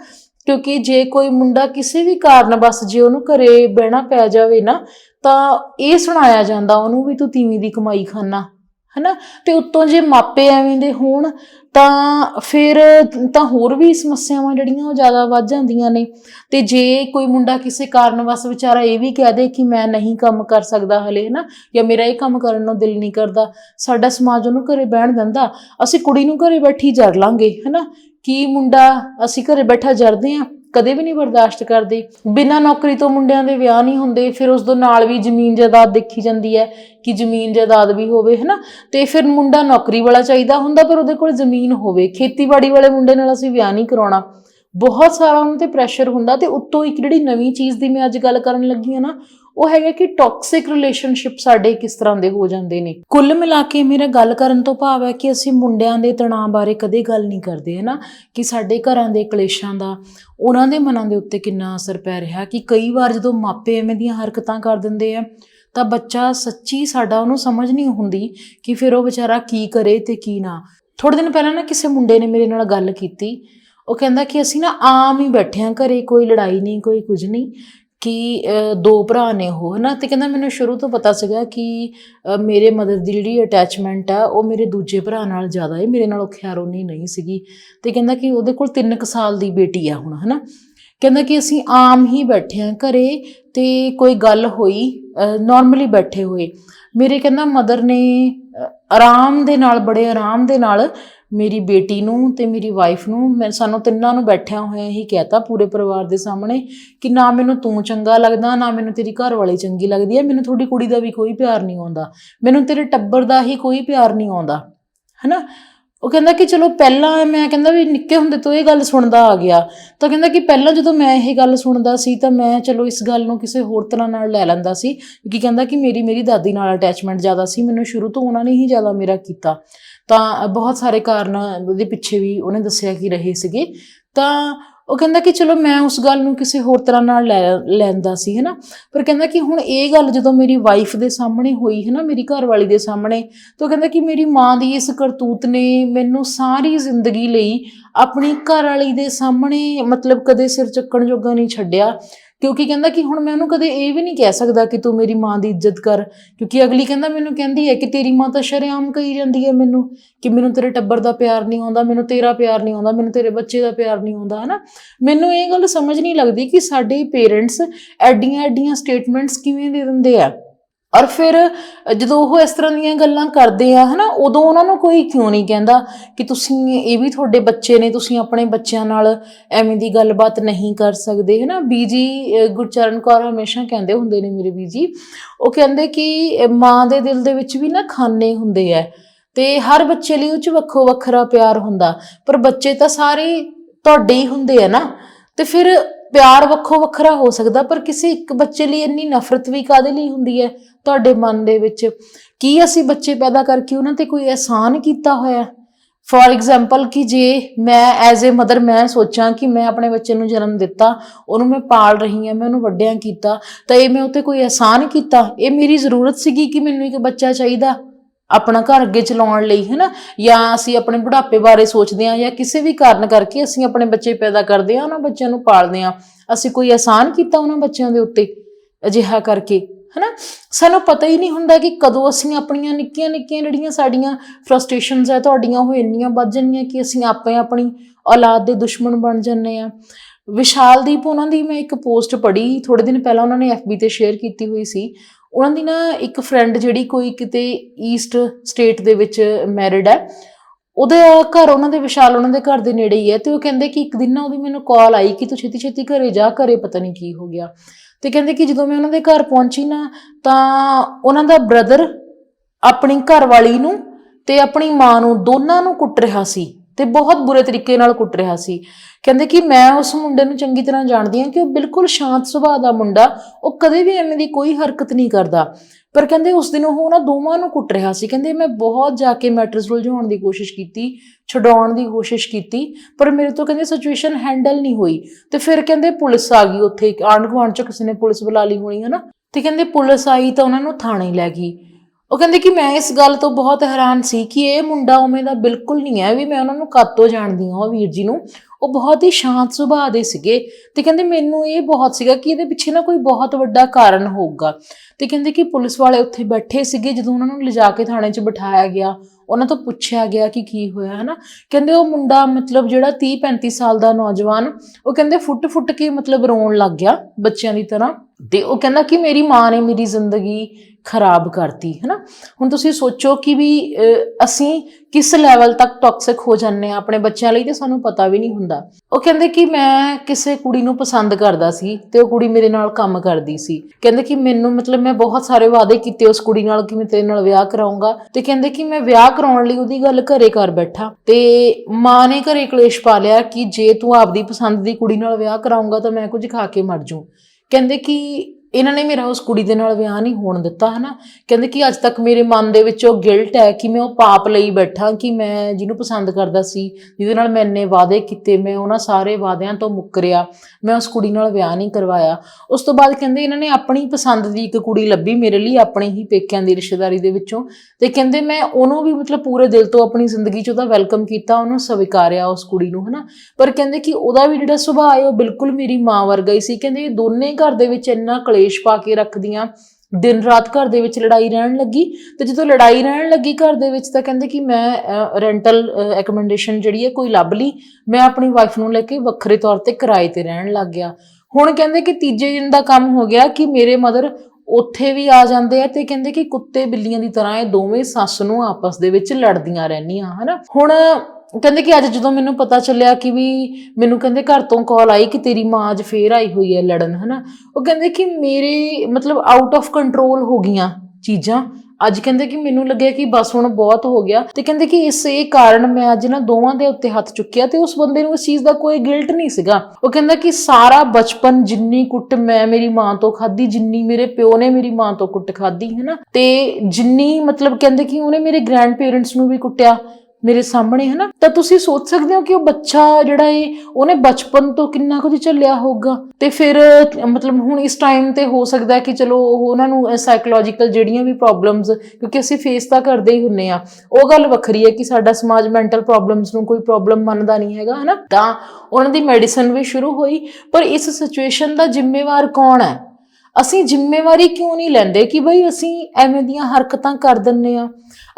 ਕਿਉਂਕਿ ਜੇ ਕੋਈ ਮੁੰਡਾ ਕਿਸੇ ਵੀ ਕਾਰਨ ਬਸ ਜੇ ਉਹਨੂੰ ਘਰੇ ਬਹਿਣਾ ਪੈ ਜਾਵੇ ਨਾ, ਤਾਂ ਇਹ ਸੁਣਾਇਆ ਜਾਂਦਾ, ਉਹਨੂੰ ਵੀ ਤੂੰ ਤੀਵੀਂ ਦੀ ਕਮਾਈ ਖਾਨਾ, ਹਨਾ? ਤੇ ਉੱਤੋਂ ਜੇ ਮਾਪੇ ਐਵੇਂ ਦੇ ਹੋਣ, ਤਾਂ ਫਿਰ ਤਾਂ ਹੋਰ ਵੀ ਸਮੱਸਿਆਵਾਂ ਜਿਹੜੀਆਂ ਉਹ ਜ਼ਿਆਦਾ ਵੱਧ ਜਾਂਦੀਆਂ ਨੇ। ਤੇ ਜੇ ਕੋਈ ਮੁੰਡਾ ਕਿਸੇ ਕਾਰਨ ਵਸ ਵਿਚਾਰਾ ਇਹ ਵੀ ਕਹਿ ਦੇ ਕਿ ਮੈਂ ਨਹੀਂ ਕੰਮ ਕਰ ਸਕਦਾ ਹਲੇ, ਹਨਾ? ਜਾਂ ਮੇਰਾ ਇਹ ਕੰਮ ਕਰਨ ਨੂੰ ਦਿਲ ਨਹੀਂ ਕਰਦਾ, ਸਾਡਾ ਸਮਾਜ ਉਹਨੂੰ ਘਰੇ ਬਹਿਣ ਦਿੰਦਾ, ਅਸੀਂ ਕੁੜੀ ਨੂੰ ਘਰੇ ਬੈਠੀ ਜਰ ਲਾਂਗੇ, ਹਨਾ? ਕੀ ਮੁੰਡਾ ਅਸੀਂ ਘਰੇ ਬੈਠਾ ਜਰਦੇ ਆ? ਕਦੇ ਵੀ ਨਹੀਂ ਬਰਦਾਸ਼ਤ ਕਰਦੇ। ਬਿਨਾਂ ਨੌਕਰੀ ਤੋਂ ਮੁੰਡਿਆਂ ਦੇ ਵਿਆਹ ਨਹੀਂ ਹੁੰਦੇ। ਫਿਰ ਉਸ ਤੋਂ ਨਾਲ ਵੀ ਜ਼ਮੀਨ ਜਾਇਦਾਦ ਦੇਖੀ ਜਾਂਦੀ ਹੈ ਕਿ ਜ਼ਮੀਨ ਜਾਇਦਾਦ ਵੀ ਹੋਵੇ, ਹਨਾ? ਤੇ ਫਿਰ ਮੁੰਡਾ ਨੌਕਰੀ ਵਾਲਾ ਚਾਹੀਦਾ ਹੁੰਦਾ, ਪਰ ਉਹਦੇ ਕੋਲ ਜ਼ਮੀਨ ਹੋਵੇ। ਖੇਤੀਬਾੜੀ ਵਾਲੇ ਮੁੰਡੇ ਨਾਲ ਅਸੀਂ ਵਿਆਹ ਨਹੀਂ ਕਰਾਉਣਾ। ਬਹੁਤ ਸਾਰਾ ਉਹਨਾਂ ਤੇ ਪ੍ਰੈਸ਼ਰ ਹੁੰਦਾ ਤੇ ਉੱਤੋਂ ਇੱਕ ਜਿਹੜੀ ਨਵੀਂ ਚੀਜ਼ ਦੀ ਮੈਂ ਅੱਜ ਗੱਲ ਕਰਨ ਲੱਗੀ ਹਾਂ ਨਾ ਉਹ ਹੈਗਾ ਕਿ ਟੌਕਸਿਕ ਰਿਲੇਸ਼ਨਸ਼ਿਪ ਸਾਡੇ ਕਿਸ ਤਰ੍ਹਾਂ ਦੇ ਹੋ ਜਾਂਦੇ ਨੇ। ਕੁੱਲ ਮਿਲਾ ਕੇ ਮੇਰਾ ਗੱਲ ਕਰਨ ਤੋਂ ਭਾਵ ਹੈ ਕਿ ਅਸੀਂ ਮੁੰਡਿਆਂ ਦੇ ਤਣਾਅ ਬਾਰੇ ਕਦੇ ਗੱਲ ਨਹੀਂ ਕਰਦੇ, ਹੈ ਨਾ? ਕਿ ਸਾਡੇ ਘਰਾਂ ਦੇ ਕਲੇਸ਼ਾਂ ਦਾ ਉਹਨਾਂ ਦੇ ਮਨਾਂ ਦੇ ਉੱਤੇ ਕਿੰਨਾ ਅਸਰ ਪੈ ਰਿਹਾ ਕਿ ਕਈ ਵਾਰ ਜਦੋਂ ਮਾਪੇ ਐਵੇਂ ਦੀਆਂ ਹਰਕਤਾਂ ਕਰ ਦਿੰਦੇ ਆ, ਤਾਂ ਬੱਚਾ ਸੱਚੀ ਸਾਡਾ ਉਹਨੂੰ ਸਮਝ ਨਹੀਂ ਹੁੰਦੀ ਕਿ ਫਿਰ ਉਹ ਵਿਚਾਰਾ ਕੀ ਕਰੇ ਤੇ ਕੀ ਨਾ। ਥੋੜੇ ਦਿਨ ਪਹਿਲਾਂ ਨਾ ਕਿਸੇ ਮੁੰਡੇ ਨੇ ਮੇਰੇ ਨਾਲ ਗੱਲ ਕੀਤੀ। ਉਹ ਕਹਿੰਦਾ ਕਿ ਅਸੀਂ ਨਾ ਆਮ ਹੀ ਬੈਠੇ ਹਾਂ ਘਰੇ ਕੋਈ ਲੜਾਈ ਨਹੀਂ, ਕੋਈ ਕੁਝ ਨਹੀਂ। ਕਿ ਦੋ ਭਰਾ ਨੇ ਉਹ ਨਾ ਤੇ ਕਹਿੰਦਾ ਮੈਨੂੰ ਸ਼ੁਰੂ ਤੋਂ ਪਤਾ ਸੀਗਾ ਕਿ ਮੇਰੇ ਮਦਰ ਦੀ ਜਿਹੜੀ ਅਟੈਚਮੈਂਟ ਆ, ਉਹ ਮੇਰੇ ਦੂਜੇ ਭਰਾ ਨਾਲ ਜ਼ਿਆਦਾ ਹੈ ਮੇਰੇ ਨਾਲੋਂ ਖਿਆਰੋਂ ਨਹੀਂ ਨਹੀਂ ਸੀਗੀ। ਤੇ ਕਹਿੰਦਾ ਕਿ ਉਹਦੇ ਕੋਲ 3 ਕੁ ਸਾਲ ਦੀ ਬੇਟੀ ਆ ਹੁਣ, ਹਨਾ? ਕਹਿੰਦਾ ਕਿ ਅਸੀਂ ਆਮ ਹੀ ਬੈਠੇ ਹਾਂ ਘਰੇ ਤੇ ਕੋਈ ਗੱਲ ਹੋਈ ਨਾਰਮਲੀ ਬੈਠੇ ਹੋਏ। ਮੇਰੇ ਕਹਿੰਦਾ ਮਦਰ ਨੇ ਆਰਾਮ ਦੇ ਨਾਲ, ਬੜੇ ਆਰਾਮ ਦੇ ਨਾਲ ਮੇਰੀ ਬੇਟੀ ਨੂੰ ਤੇ ਮੇਰੀ ਵਾਈਫ ਨੂੰ, ਮੈਂ ਸਾਨੂੰ ਤਿੰਨਾਂ ਨੂੰ ਬੈਠਿਆਂ ਹੋਇਆਂ ਹੀ ਕਹਿਤਾ ਪੂਰੇ ਪਰਿਵਾਰ ਦੇ ਸਾਹਮਣੇ ਕਿ ਨਾ ਮੈਨੂੰ ਤੂੰ ਚੰਗਾ ਲੱਗਦਾ, ਨਾ ਮੈਨੂੰ ਤੇਰੀ ਘਰ ਵਾਲੀ ਚੰਗੀ ਲੱਗਦੀ ਹੈ, ਮੈਨੂੰ ਤੁਹਾਡੀ ਕੁੜੀ ਦਾ ਵੀ ਕੋਈ ਪਿਆਰ ਨਹੀਂ ਆਉਂਦਾ, ਮੈਨੂੰ ਤੇਰੇ ਟੱਬਰ ਦਾ ਹੀ ਕੋਈ ਪਿਆਰ ਨਹੀਂ ਆਉਂਦਾ, ਹਨਾ? ਉਹ ਕਹਿੰਦਾ ਕਿ ਚਲੋ ਪਹਿਲਾਂ ਮੈਂ ਕਹਿੰਦਾ ਵੀ ਨਿੱਕੇ ਹੁੰਦੇ ਤੋਂ ਇਹ ਗੱਲ ਸੁਣਦਾ ਆ ਗਿਆ। ਤਾਂ ਕਹਿੰਦਾ ਕਿ ਪਹਿਲਾਂ ਜਦੋਂ ਮੈਂ ਇਹ ਗੱਲ ਸੁਣਦਾ ਸੀ ਤਾਂ ਮੈਂ ਚਲੋ ਇਸ ਗੱਲ ਨੂੰ ਕਿਸੇ ਹੋਰ ਤਰ੍ਹਾਂ ਨਾਲ ਲੈ ਲੈਂਦਾ ਸੀ ਕਿਉਂਕਿ ਕਹਿੰਦਾ ਕਿ ਮੇਰੀ ਮੇਰੀ ਦਾਦੀ ਨਾਲ ਅਟੈਚਮੈਂਟ ਜ਼ਿਆਦਾ ਸੀ, ਮੈਨੂੰ ਸ਼ੁਰੂ ਤੋਂ ਉਹਨਾਂ ਨੇ ਹੀ ਜ਼ਿਆਦਾ ਮੇਰਾ ਕੀਤਾ। ਤਾਂ ਬਹੁਤ ਸਾਰੇ ਕਾਰਨ ਉਹਦੇ ਪਿੱਛੇ ਵੀ ਉਹਨੇ ਦੱਸਿਆ ਕਿ ਰਹੇ ਸੀਗੇ। ਤਾਂ ਉਹ ਕਹਿੰਦਾ ਕਿ ਚਲੋ ਮੈਂ ਉਸ ਗੱਲ ਨੂੰ ਕਿਸੇ ਹੋਰ ਤਰ੍ਹਾਂ ਨਾਲ ਲੈ ਲੈਂਦਾ ਸੀ, ਹੈਨਾ? ਪਰ ਕਹਿੰਦਾ ਕਿ ਹੁਣ ਇਹ ਗੱਲ ਜਦੋਂ ਮੇਰੀ ਵਾਈਫ ਦੇ ਸਾਹਮਣੇ ਹੋਈ, ਹੈਨਾ, ਮੇਰੀ ਘਰਵਾਲੀ ਦੇ ਸਾਹਮਣੇ, ਤਾਂ ਉਹ ਕਹਿੰਦਾ ਕਿ ਮੇਰੀ ਮਾਂ ਦੀ ਇਸ ਕਰਤੂਤ ਨੇ ਮੈਨੂੰ ਸਾਰੀ ਜ਼ਿੰਦਗੀ ਲਈ ਆਪਣੀ ਘਰ ਵਾਲੀ ਦੇ ਸਾਹਮਣੇ ਮਤਲਬ ਕਦੇ ਸਿਰ ਚੱਕਣ ਜੋਗਾ ਨਹੀਂ ਛੱਡਿਆ। ਕਿਉਂਕਿ ਕਹਿੰਦਾ ਕਿ ਹੁਣ ਮੈਂ ਉਹਨੂੰ ਕਦੇ ਇਹ ਵੀ ਨਹੀਂ ਕਹਿ ਸਕਦਾ ਕਿ ਤੂੰ ਮੇਰੀ ਮਾਂ ਦੀ ਇੱਜ਼ਤ ਕਰ, ਕਿਉਂਕਿ ਅਗਲੀ ਕਹਿੰਦਾ ਮੈਨੂੰ ਕਹਿੰਦੀ ਹੈ ਕਿ ਤੇਰੀ ਮਾਂ ਤਾਂ ਸ਼ਰੇਆਮ ਕਹੀ ਜਾਂਦੀ ਹੈ ਮੈਨੂੰ ਕਿ ਮੈਨੂੰ ਤੇਰੇ ਟੱਬਰ ਦਾ ਪਿਆਰ ਨਹੀਂ ਆਉਂਦਾ, ਮੈਨੂੰ ਤੇਰਾ ਪਿਆਰ ਨਹੀਂ ਆਉਂਦਾ, ਮੈਨੂੰ ਤੇਰੇ ਬੱਚੇ ਦਾ ਪਿਆਰ ਨਹੀਂ ਆਉਂਦਾ, ਹਨਾ? ਮੈਨੂੰ ਇਹ ਗੱਲ ਸਮਝ ਨਹੀਂ ਲੱਗਦੀ ਕਿ ਸਾਡੇ ਪੇਰੈਂਟਸ ਐਡੀਆਂ ਐਡੀਆਂ ਸਟੇਟਮੈਂਟਸ ਕਿਵੇਂ ਦੇ ਦਿੰਦੇ ਆ। ਔਰ ਫਿਰ ਜਦੋਂ ਉਹ ਇਸ ਤਰ੍ਹਾਂ ਦੀਆਂ ਗੱਲਾਂ ਕਰਦੇ ਆ, ਹਨਾ, ਉਦੋਂ ਉਹਨਾਂ ਨੂੰ ਕੋਈ ਕਿਉਂ ਨਹੀਂ ਕਹਿੰਦਾ ਕਿ ਤੁਸੀਂ ਇਹ ਵੀ ਤੁਹਾਡੇ ਬੱਚੇ ਨੇ, ਤੁਸੀਂ ਆਪਣੇ ਬੱਚਿਆਂ ਨਾਲ ਐਵੇਂ ਦੀ ਗੱਲਬਾਤ ਨਹੀਂ ਕਰ ਸਕਦੇ, ਹਨਾ? ਬੀਜੀ ਗੁਰਚਰਨ ਕੌਰ ਹਮੇਸ਼ਾ ਕਹਿੰਦੇ ਹੁੰਦੇ ਨੇ ਮੇਰੇ ਬੀਜੀ ਉਹ ਕਹਿੰਦੇ ਕਿ ਮਾਂ ਦੇ ਦਿਲ ਦੇ ਵਿੱਚ ਵੀ ਨਾ ਖਾਨੇ ਹੁੰਦੇ ਆ ਤੇ ਹਰ ਬੱਚੇ ਲਈ ਉਹ ਚ ਵੱਖੋ ਵੱਖਰਾ ਪਿਆਰ ਹੁੰਦਾ, ਪਰ ਬੱਚੇ ਤਾਂ ਸਾਰੇ ਤੁਹਾਡੇ ਹੀ ਹੁੰਦੇ ਆ ਨਾ? ਤੇ ਫਿਰ ਪਿਆਰ ਵੱਖੋ ਵੱਖਰਾ ਹੋ ਸਕਦਾ, ਪਰ ਕਿਸੇ ਇੱਕ ਬੱਚੇ ਲਈ ਇੰਨੀ ਨਫ਼ਰਤ ਵੀ ਕਾਦੇ ਲਈ ਹੁੰਦੀ ਹੈ ਤੁਹਾਡੇ ਮਨ ਦੇ ਵਿੱਚ? ਕੀ ਅਸੀਂ ਬੱਚੇ ਪੈਦਾ ਕਰਕੇ ਉਹਨਾਂ ਤੇ ਕੋਈ ਅਹਿਸਾਨ ਕੀਤਾ ਹੋਇਆ? ਫੋਰ ਐਗਜ਼ਾਮਪਲ ਕਿ ਜੇ ਮੈਂ ਐਜ਼ ਅ ਮਦਰ ਮੈਂ ਸੋਚਾਂ ਕਿ ਮੈਂ ਆਪਣੇ ਬੱਚੇ ਨੂੰ ਜਨਮ ਦਿੱਤਾ, ਉਹਨੂੰ ਮੈਂ ਪਾਲ ਰਹੀ ਹਾਂ, ਮੈਂ ਉਹਨੂੰ ਵੱਡਿਆਂ ਕੀਤਾ, ਤਾਂ ਇਹ ਮੈਂ ਉਤੇ ਕੋਈ ਅਹਿਸਾਨ ਕੀਤਾ? ਇਹ ਮੇਰੀ ਜ਼ਰੂਰਤ ਸੀਗੀ ਕਿ ਮੈਨੂੰ ਇੱਕ ਬੱਚਾ ਚਾਹੀਦਾ? ਆਪਣਾ ਘਰ ਅੱਗੇ ਚਲਾਉਣ ਲਈ, ਹੈਨਾ? ਜਾਂ ਅਸੀਂ ਆਪਣੇ ਬੁਢਾਪੇ ਬਾਰੇ ਸੋਚਦੇ ਹਾਂ ਜਾਂ ਕਿਸੇ ਵੀ ਕਾਰਨ ਕਰਕੇ ਅਸੀਂ ਆਪਣੇ ਬੱਚੇ ਪੈਦਾ ਕਰਦੇ ਹਾਂ, ਉਹਨਾਂ ਬੱਚਿਆਂ ਨੂੰ ਪਾਲਦੇ ਹਾਂ। ਅਸੀਂ ਕੋਈ ਆਸਾਨ ਕੀਤਾ ਉਹਨਾਂ ਬੱਚਿਆਂ ਦੇ ਉੱਤੇ ਅਜਿਹਾ ਕਰਕੇ, ਹਨਾ? ਸਾਨੂੰ ਪਤਾ ਹੀ ਨਹੀਂ ਹੁੰਦਾ ਕਿ ਕਦੋਂ ਅਸੀਂ ਆਪਣੀਆਂ ਨਿੱਕੀਆਂ ਨਿੱਕੀਆਂ ਜਿਹੜੀਆਂ ਸਾਡੀਆਂ ਫਰਸਟ੍ਰੇਸ਼ਨਸ ਹੈ ਤੁਹਾਡੀਆਂ ਉਹ ਇੰਨੀਆਂ ਵੱਧ ਜਾਂਦੀਆਂ ਕਿ ਅਸੀਂ ਆਪੇ ਆਪਣੀ ਔਲਾਦ ਦੇ ਦੁਸ਼ਮਣ ਬਣ ਜਾਂਦੇ ਆ ਵਿਸ਼ਾਲਦੀਪ ਉਹਨਾਂ ਦੀ ਮੈਂ ਇੱਕ ਪੋਸਟ ਪੜ੍ਹੀ। ਥੋੜੇ ਦਿਨ ਪਹਿਲਾਂ ਉਹਨਾਂ ਨੇ FB ਤੇ ਸ਼ੇਅਰ ਕੀਤੀ ਹੋਈ ਸੀ। ਉਹਨਾਂ ਦੀ ਨਾ ਇੱਕ ਫਰੈਂਡ ਜਿਹੜੀ ਕੋਈ ਕਿਤੇ ਈਸਟ ਸਟੇਟ ਦੇ ਵਿੱਚ ਮੈਰਿਡ ਹੈ, ਉਹਦੇ ਘਰ, ਉਹਨਾਂ ਦੇ ਵਿਸ਼ਾਲ ਉਹਨਾਂ ਦੇ ਘਰ ਦੇ ਨੇੜੇ ਹੀ ਹੈ ਤੇ ਉਹ ਕਹਿੰਦੇ ਕਿ ਇੱਕ ਦਿਨ ਨਾ ਉਹਦੀ ਮੈਨੂੰ ਕਾਲ ਆਈ ਕਿ ਤੂੰ ਛੇਤੀ ਛੇਤੀ ਘਰੇ ਜਾ, ਘਰੇ ਪਤਾ ਨਹੀਂ ਕੀ ਹੋ ਗਿਆ। ਤੇ ਕਹਿੰਦੇ ਕਿ ਜਦੋਂ ਮੈਂ ਉਹਨਾਂ ਦੇ ਘਰ ਪਹੁੰਚੀ ਨਾ, ਤਾਂ ਉਹਨਾਂ ਦਾ ਬ੍ਰਦਰ ਆਪਣੀ ਘਰਵਾਲੀ ਨੂੰ ਤੇ ਆਪਣੀ ਮਾਂ ਨੂੰ ਦੋਨਾਂ ਨੂੰ ਕੁੱਟ ਰਿਹਾ ਸੀ। ਤੇ ਬਹੁਤ ਬੁਰੇ ਤਰੀਕੇ ਨਾਲ ਕੁੱਟ ਰਿਹਾ ਸੀ। ਕਹਿੰਦੇ ਕਿ ਮੈਂ ਉਸ ਮੁੰਡੇ ਨੂੰ ਚੰਗੀ ਤਰ੍ਹਾਂ ਜਾਣਦੀ ਹਾਂ ਕਿ ਉਹ ਬਿਲਕੁਲ ਸ਼ਾਂਤ ਸੁਭਾਅ ਦਾ ਮੁੰਡਾ, ਉਹ ਕਦੇ ਵੀ ਐਵੇਂ ਦੀ ਕੋਈ ਹਰਕਤ ਨਹੀਂ ਕਰਦਾ। ਪਰ ਕਹਿੰਦੇ ਉਸ ਦਿਨ ਉਹ ਉਹਨਾਂ ਦੋਵਾਂ ਨੂੰ ਕੁੱਟ ਰਿਹਾ ਸੀ। ਕਹਿੰਦੇ ਮੈਂ ਬਹੁਤ ਜਾ ਕੇ ਮੈਟਰਸ ਸੁਲਝਾਉਣ ਦੀ ਕੋਸ਼ਿਸ਼ ਕੀਤੀ, ਛਡਾਉਣ ਦੀ ਕੋਸ਼ਿਸ਼ ਕੀਤੀ, ਪਰ ਮੇਰੇ ਤੋਂ ਕਹਿੰਦੇ ਸਿਚੁਏਸ਼ਨ ਹੈਂਡਲ ਨਹੀਂ ਹੋਈ। ਤੇ ਫਿਰ ਕਹਿੰਦੇ ਪੁਲਿਸ ਆ ਗਈ ਉੱਥੇ ਆਂਢ ਗੁਆਂਢ ਚ ਕਿਸੇ ਨੇ ਪੁਲਿਸ ਬੁਲਾ ਲਈ ਹੋਣੀ ਹੈ ਨਾ। ਤੇ ਕਹਿੰਦੇ ਪੁਲਿਸ ਆਈ ਤਾਂ ਉਹਨਾਂ ਨੂੰ ਥਾਣੇ ਲੈ ਗਈ। ਉਹ ਕਹਿੰਦੇ ਕਿ ਮੈਂ ਇਸ ਗੱਲ ਤੋਂ ਬਹੁਤ ਹੈਰਾਨ ਸੀ ਕਿ ਇਹ ਮੁੰਡਾ ਉਵੇਂ ਦਾ ਬਿਲਕੁਲ ਨਹੀਂ ਹੈ, ਵੀ ਮੈਂ ਉਹਨਾਂ ਨੂੰ ਕਦ ਤੋਂ ਜਾਣਦੀ ਹਾਂ, ਉਹ ਵੀਰ ਜੀ ਨੂੰ। ਉਹ ਬਹੁਤ ਹੀ ਸ਼ਾਂਤ ਸੁਭਾਅ ਦੇ ਸੀਗੇ ਤੇ ਕਹਿੰਦੇ ਮੈਨੂੰ ਇਹ ਬਹੁਤ ਸੀਗਾ ਕਿ ਇਹਦੇ ਪਿੱਛੇ ਨਾ ਕੋਈ ਬਹੁਤ ਵੱਡਾ ਕਾਰਨ ਹੋਊਗਾ। ਤੇ ਕਹਿੰਦੇ ਕਿ ਪੁਲਿਸ ਵਾਲੇ ਉੱਥੇ ਬੈਠੇ ਸੀਗੇ, ਜਦੋਂ ਉਹਨਾਂ ਨੂੰ ਲਿਜਾ ਕੇ ਥਾਣੇ 'ਚ ਬਿਠਾਇਆ ਗਿਆ, ਉਹਨਾਂ ਤੋਂ ਪੁੱਛਿਆ ਗਿਆ ਕਿ ਕੀ ਹੋਇਆ, ਹਨਾ। ਕਹਿੰਦੇ ਉਹ ਮੁੰਡਾ ਮਤਲਬ ਜਿਹੜਾ 30 35 ਸਾਲ ਦਾ ਨੌਜਵਾਨ, ਉਹ ਕਹਿੰਦੇ ਫੁੱਟ ਫੁੱਟ ਕੇ ਮਤਲਬ ਰੋਣ ਲੱਗ ਗਿਆ ਬੱਚਿਆਂ ਦੀ ਤਰ੍ਹਾਂ। ਤੇ ਉਹ ਕਹਿੰਦਾ ਕਿ ਮੇਰੀ ਮਾਂ ਨੇ ਮੇਰੀ ਜ਼ਿੰਦਗੀ ਖਰਾਬ ਕਰਤੀ, ਹੈਨਾ? ਹੁਣ ਤੁਸੀਂ ਸੋਚੋ ਕਿ ਵੀ ਅਸੀਂ ਕਿਸ ਲੈਵਲ ਤੱਕ ਟੌਕਸਿਕ ਹੋ ਜਾਂਦੇ ਆ ਆਪਣੇ ਬੱਚਿਆਂ ਲਈ ਤੇ ਸਾਨੂੰ ਪਤਾ ਵੀ ਨਹੀਂ ਹੁੰਦਾ। ਉਹ ਕਹਿੰਦੇ ਕਿ ਮੈਂ ਕਿਸੇ ਕੁੜੀ ਨੂੰ ਪਸੰਦ ਕਰਦਾ ਸੀ ਤੇ ਉਹ ਕੁੜੀ ਮੇਰੇ ਨਾਲ ਕੰਮ ਕਰਦੀ ਸੀ। ਕਹਿੰਦੇ ਕਿ ਮੈਨੂੰ, ਮਤਲਬ ਮੈਂ ਬਹੁਤ ਸਾਰੇ ਵਾਅਦੇ ਕੀਤੇ ਉਸ ਕੁੜੀ ਨਾਲ ਕਿ ਮੈਂ ਤੇਰੇ ਨਾਲ ਵਿਆਹ ਕਰਾਉਂਗਾ। ਤੇ ਕਹਿੰਦੇ ਕਿ ਮੈਂ ਵਿਆਹ ਕਰਾਉਣ ਲਈ ਉਹਦੀ ਗੱਲ ਘਰੇ ਕਰ ਬੈਠਾ। ਤੇ ਮਾਂ ਨੇ ਘਰੇ ਕਲੇਸ਼ ਪਾ ਲਿਆ ਕਿ ਜੇ ਤੂੰ ਆਪਦੀ ਪਸੰਦ ਦੀ ਕੁੜੀ ਨਾਲ ਵਿਆਹ ਕਰਾਉਂਗਾ ਤਾਂ ਮੈਂ ਕੁਝ ਖਾ ਕੇ ਮਰ ਜੂ ਕਹਿੰਦੇ ਕਿ ਇਹਨਾਂ ਨੇ ਮੇਰਾ ਉਸ ਕੁੜੀ ਦੇ ਨਾਲ ਵਿਆਹ ਨਹੀਂ ਹੋਣ ਦਿੱਤਾ, ਹਨਾ? ਕਹਿੰਦੇ ਕਿ ਅੱਜ ਤੱਕ ਮੇਰੇ ਮਨ ਦੇ ਵਿੱਚ ਉਹ ਗਿਲਟ ਹੈ ਕਿ ਮੈਂ ਉਹ ਪਾਪ ਲਈ ਬੈਠਾ, ਕਿ ਮੈਂ ਜਿਹਨੂੰ ਪਸੰਦ ਕਰਦਾ ਸੀ, ਜਿਹਦੇ ਨਾਲ ਮੈਂ ਇੰਨੇ ਵਾਅਦੇ ਕੀਤੇ, ਮੈਂ ਉਹਨਾਂ ਸਾਰੇ ਵਾਅਦਿਆਂ ਤੋਂ ਮੁੱਕਰਿਆ, ਮੈਂ ਉਸ ਕੁੜੀ ਨਾਲ ਵਿਆਹ ਨਹੀਂ ਕਰਵਾਇਆ। ਉਸ ਤੋਂ ਬਾਅਦ ਕਹਿੰਦੇ ਇਹਨਾਂ ਨੇ ਆਪਣੀ ਪਸੰਦ ਦੀ ਇੱਕ ਕੁੜੀ ਲੱਭੀ ਮੇਰੇ ਲਈ, ਆਪਣੇ ਹੀ ਪੇਕਿਆਂ ਦੀ ਰਿਸ਼ਤੇਦਾਰੀ ਦੇ ਵਿੱਚੋਂ। ਤੇ ਕਹਿੰਦੇ ਮੈਂ ਉਹਨੂੰ ਵੀ ਮਤਲਬ ਪੂਰੇ ਦਿਲ ਤੋਂ ਆਪਣੀ ਜ਼ਿੰਦਗੀ 'ਚ ਉਹਦਾ ਵੈਲਕਮ ਕੀਤਾ, ਉਹਨੂੰ ਸਵੀਕਾਰਿਆ ਉਸ ਕੁੜੀ ਨੂੰ, ਹਨਾ? ਪਰ ਕਹਿੰਦੇ ਕਿ ਉਹਦਾ ਵੀ ਜਿਹੜਾ ਸੁਭਾਅ ਹੈ, ਉਹ ਬਿਲਕੁਲ ਮੇਰੀ ਮਾਂ ਵਰਗਾ ਹੀ ਸੀ। ਕਹਿੰਦੇ ਇਹ ਦੋਨੇ ਘਰ ਦੇ ਵਿੱਚ ਇੰਨਾ ਕਲੇ ਕਲੇਸ਼ ਪਾ ਕੇ ਰੱਖਦੀਆਂ। ਦਿਨ ਰਾਤ ਘਰ ਦੇ ਵਿੱਚ ਲੜਾਈ ਰਹਿਣ ਲੱਗੀ ਤੇ ਜਦੋਂ ਲੜਾਈ ਰਹਿਣ ਲੱਗੀ ਘਰ ਦੇ ਵਿੱਚ ਤਾਂ ਕਹਿੰਦੇ ਕਿ ਮੈਂ ਰੈਂਟਲ ਐਕਮੈਂਡੇਸ਼ਨ ਜਿਹੜੀ ਹੈ ਕੋਈ ਲੱਭ ਲਈ। ਮੈਂ ਆਪਣੀ ਵਾਈਫ ਨੂੰ ਲੈ ਕੇ ਵੱਖਰੇ ਤੌਰ ਤੇ ਕਿਰਾਏ ਤੇ ਰਹਿਣ ਲੱਗ ਗਿਆ। ਹੁਣ ਕਹਿੰਦੇ ਕਿ ਤੀਜੇ ਦਿਨ ਦਾ ਕੰਮ ਹੋ ਗਿਆ ਕਿ ਮੇਰੇ ਮਦਰ ਉੱਥੇ ਵੀ ਆ ਜਾਂਦੇ ਆ ਤੇ ਕਹਿੰਦੇ ਕਿ ਕੁੱਤੇ ਬਿੱਲੀਆਂ ਦੀ ਤਰ੍ਹਾਂ ਇਹ ਦੋਵੇਂ ਸੱਸ ਨੂੰ ਆਪਸ ਦੇ ਵਿੱਚ ਲੜਦੀਆਂ ਰਹਿੰਦੀਆਂ, ਹਨਾ? ਹੁਣ ਕਹਿੰਦੇ ਕਿ ਅੱਜ ਜਦੋਂ ਮੈਨੂੰ ਪਤਾ ਚੱਲਿਆ ਕਿ ਵੀ ਮੈਨੂੰ ਕਹਿੰਦੇ ਘਰ ਤੋਂ ਕਾਲ ਆਈ ਕਿ ਤੇਰੀ ਮਾਂ ਅੱਜ ਫੇਰ ਆਈ ਹੋਈ ਹੈ ਲੜਨ, ਹਨਾ? ਉਹ ਕਹਿੰਦੇ ਕਿ ਮੇਰੇ, ਮਤਲਬ ਆਊਟ ਆਫ ਕੰਟਰੋਲ ਹੋ ਗਈਆਂ ਚੀਜ਼ਾਂ। ਅੱਜ ਕਹਿੰਦੇ ਕਿ ਮੈਨੂੰ ਲੱਗਿਆ ਕਿ ਬਸ ਹੁਣ ਬਹੁਤ ਹੋ ਗਿਆ। ਤੇ ਕਹਿੰਦੇ ਕਿ ਇਸ ਕਾਰਨ ਮੈਂ ਅੱਜ ਨਾ ਦੋਵਾਂ ਦੇ ਉੱਤੇ ਹੱਥ ਚੁੱਕਿਆ ਤੇ ਉਸ ਬੰਦੇ ਨੂੰ ਇਸ ਚੀਜ਼ ਦਾ ਕੋਈ ਗਿਲਟ ਨਹੀਂ ਸੀਗਾ। ਉਹ ਕਹਿੰਦਾ ਕਿ ਸਾਰਾ ਬਚਪਨ ਜਿੰਨੀ ਕੁੱਟ ਮੈਂ ਮੇਰੀ ਮਾਂ ਤੋਂ ਖਾਧੀ, ਜਿੰਨੀ ਮੇਰੇ ਪਿਓ ਨੇ ਮੇਰੀ ਮਾਂ ਤੋਂ ਕੁੱਟ ਖਾਧੀ ਹੈ ਨਾ ਤੇ ਜਿੰਨੀ ਮਤਲਬ ਕਹਿੰਦੇ ਕਿ ਉਹਨੇ ਮੇਰੇ ਗ੍ਰੈਂਡ ਪੇਰੈਂਟਸ ਨੂੰ ਵੀ ਕੁੱਟਿਆ। ਮੇਰੇ ਸਾਹਮਣੇ ਹੈ ਨਾ ਤਾਂ ਤੁਸੀਂ ਸੋਚ ਸਕਦੇ ਹੋ ਕਿ ਉਹ ਬੱਚਾ ਜਿਹੜਾ ਏ, ਉਹਨੇ ਬਚਪਨ ਤੋਂ ਕਿੰਨਾ ਕੁਝ ਝੱਲਿਆ ਹੋਊਗਾ? ਤੇ ਫਿਰ, ਮਤਲਬ ਹੁਣ ਇਸ ਟਾਈਮ ਤੇ ਹੋ ਸਕਦਾ ਕਿ ਚਲੋ ਉਹ ਉਹਨਾਂ ਨੂੰ ਸਾਈਕੋਲੋਜੀਕਲ ਜਿਹੜੀਆਂ ਵੀ ਪ੍ਰੋਬਲਮਸ ਕਿਉਂਕਿ ਅਸੀਂ ਫੇਸ ਤਾਂ ਕਰਦੇ ਹੀ ਹੁੰਨੇ ਆ। ਉਹ ਗੱਲ ਵੱਖਰੀ ਹੈ ਕਿ ਸਾਡਾ ਸਮਾਜ ਮੈਂਟਲ ਪ੍ਰੋਬਲਮਸ ਨੂੰ ਕੋਈ ਪ੍ਰੋਬਲਮ ਮੰਨਦਾ ਨਹੀਂ ਹੈਗਾ, ਹਨਾ? ਤਾਂ ਉਹਨਾਂ ਦੀ ਮੈਡੀਸਨ ਵੀ ਸ਼ੁਰੂ ਹੋਈ। ਪਰ ਇਸ ਸਿਚੁਏਸ਼ਨ ਦਾ ਜ਼ਿੰਮੇਵਾਰ ਕੌਣ ਹੈ? ਅਸੀਂ ਜ਼ਿੰਮੇਵਾਰੀ ਕਿਉਂ ਨਹੀਂ ਲੈਂਦੇ ਕਿ ਬਈ ਅਸੀਂ ਐਵੇਂ ਦੀਆਂ ਹਰਕਤਾਂ ਕਰ ਦਿੰਨੇ ਆ?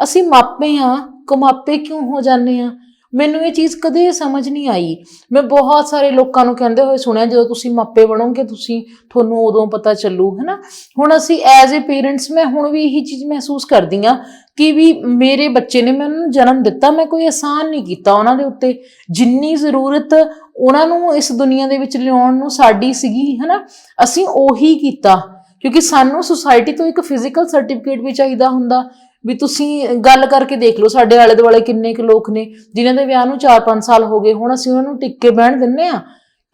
ਅਸੀਂ ਮਾਪੇ ਆ ਕਮਾਪੇ ਕਿਉਂ ਹੋ ਜਾਂਦੇ ਆ? ਮੈਨੂੰ ਇਹ ਚੀਜ਼ ਕਦੇ ਸਮਝ ਨਹੀਂ ਆਈ। ਮੈਂ ਬਹੁਤ ਸਾਰੇ ਲੋਕਾਂ ਨੂੰ ਕਹਿੰਦੇ ਹੋਏ ਸੁਣਿਆ, ਜਦੋਂ ਤੁਸੀਂ ਮਾਪੇ ਬਣੋਗੇ, ਤੁਸੀਂ ਤੁਹਾਨੂੰ ਉਦੋਂ ਪਤਾ ਚੱਲੂ, ਹੈਨਾ? ਹੁਣ ਅਸੀਂ ਐਜ਼ ਅ ਪੇਰੈਂਟਸ ਮੈਂ ਹੁਣ ਵੀ ਇਹੀ ਚੀਜ਼ ਮਹਿਸੂਸ ਕਰਦੀ ਆ ਕਿ ਵੀ ਮੇਰੇ ਬੱਚੇ ਨੇ ਮੈਨੂੰ ਨੂੰ ਜਨਮ ਦਿੱਤਾ, ਮੈਂ ਕੋਈ ਆਸਾਨ ਨਹੀਂ ਕੀਤਾ ਉਹਨਾਂ ਦੇ ਉੱਤੇ। ਜਿੰਨੀ ਜ਼ਰੂਰਤ ਉਹਨਾਂ ਨੂੰ ਇਸ ਦੁਨੀਆ ਦੇ ਵਿੱਚ ਲਿਆਉਣ ਨੂੰ ਸਾਡੀ ਸੀਗੀ, ਹੈਨਾ? ਅਸੀਂ ਉਹੀ ਕੀਤਾ। ਕਿਉਂਕਿ ਸਾਨੂੰ ਸੁਸਾਇਟੀ ਤੋਂ ਇੱਕ ਫਿਜ਼ੀਕਲ ਸਰਟੀਫਿਕੇਟ ਵੀ ਚਾਹੀਦਾ ਹੁੰਦਾ। ਵੀ ਤੁਸੀਂ ਗੱਲ ਕਰਕੇ ਦੇਖ ਲਓ ਸਾਡੇ ਆਲੇ ਦੁਆਲੇ ਕਿੰਨੇ ਕੁ ਲੋਕ ਨੇ, ਜਿਨ੍ਹਾਂ ਦੇ ਵਿਆਹ ਨੂੰ 4-5 ਸਾਲ ਹੋ ਗਏ, ਹੁਣ ਅਸੀਂ ਉਹਨਾਂ ਨੂੰ ਟਿੱਕੇ ਬਹਿਣ ਦਿੰਨੇ ਆ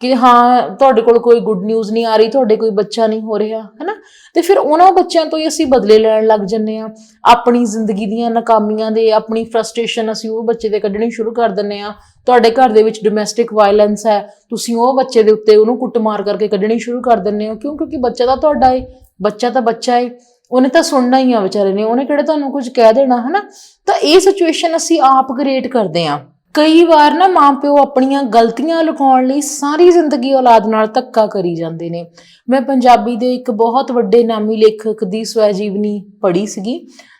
ਕਿ ਹਾਂ, ਤੁਹਾਡੇ ਕੋਲ ਕੋਈ ਗੁੱਡ ਨਿਊਜ਼ ਨਹੀਂ ਆ ਰਹੀ, ਤੁਹਾਡੇ ਕੋਈ ਬੱਚਾ ਨਹੀਂ ਹੋ ਰਿਹਾ, ਹੈਨਾ? ਤੇ ਫਿਰ ਉਹਨਾਂ ਬੱਚਿਆਂ ਤੋਂ ਹੀ ਅਸੀਂ ਬਦਲੇ ਲੈਣ ਲੱਗ ਜੰਨੇ ਆ। ਆਪਣੀ ਜ਼ਿੰਦਗੀ ਦੀਆਂ ਨਾਕਾਮੀਆਂ ਦੇ, ਆਪਣੀ ਫਰਸਟ੍ਰੇਸ਼ਨ ਅਸੀਂ ਉਹ ਬੱਚੇ ਦੇ ਕੱਢਣੀ ਸ਼ੁਰੂ ਕਰ ਦਿੰਨੇ ਆ। ਤੁਹਾਡੇ ਘਰ ਦੇ ਵਿੱਚ ਡੋਮੈਸਟਿਕ ਵਾਇਲੈਂਸ ਹੈ, ਤੁਸੀਂ ਉਹ ਬੱਚੇ ਦੇ ਉੱਤੇ ਉਹਨੂੰ ਕੁੱਟਮਾਰ ਕਰਕੇ ਕੱਢਣੀ ਸ਼ੁਰੂ ਕਰ ਦਿੰਨੇ ਹੋ। ਕਿਉਂ? ਕਿਉਂਕਿ ਬੱਚਾ ਤਾਂ ਤੁਹਾਡਾ ਏ, ਬੱਚਾ ਤਾਂ ਬੱਚਾ ਏ। ਉਹਨੇ ਤਾਂ ਸੁਣਨਾ ਹੀ ਆ ਵਿਚਾਰੇ ਨੇ, ਉਹਨੇ ਕਿਹੜਾ ਤੁਹਾਨੂੰ ਕੁਝ ਕਹਿ ਦੇਣਾ, ਹਨਾ? ਤਾਂ ਇਹ ਸਿਚੁਏਸ਼ਨ ਅਸੀਂ ਆਪ ਕ੍ਰੀਏਟ ਕਰਦੇ ਆ ਕਈ ਵਾਰ ਨਾ ਮਾਪਿਓ ਆਪਣੀਆਂ ਗਲਤੀਆਂ ਲੁਕਾਉਣ ਲਈ ਸਾਰੀ ਜ਼ਿੰਦਗੀ ਔਲਾਦ ਨਾਲ ਧੱਕਾ ਕਰੀ ਜਾਂਦੇ ਨੇ। ਮੈਂ ਪੰਜਾਬੀ ਦੇ ਇੱਕ ਬਹੁਤ ਵੱਡੇ ਨਾਮੀ ਲੇਖਕ ਦੀ ਸਵੈ ਜੀਵਨੀ ਪੜ੍ਹੀ ਸੀਗੀ,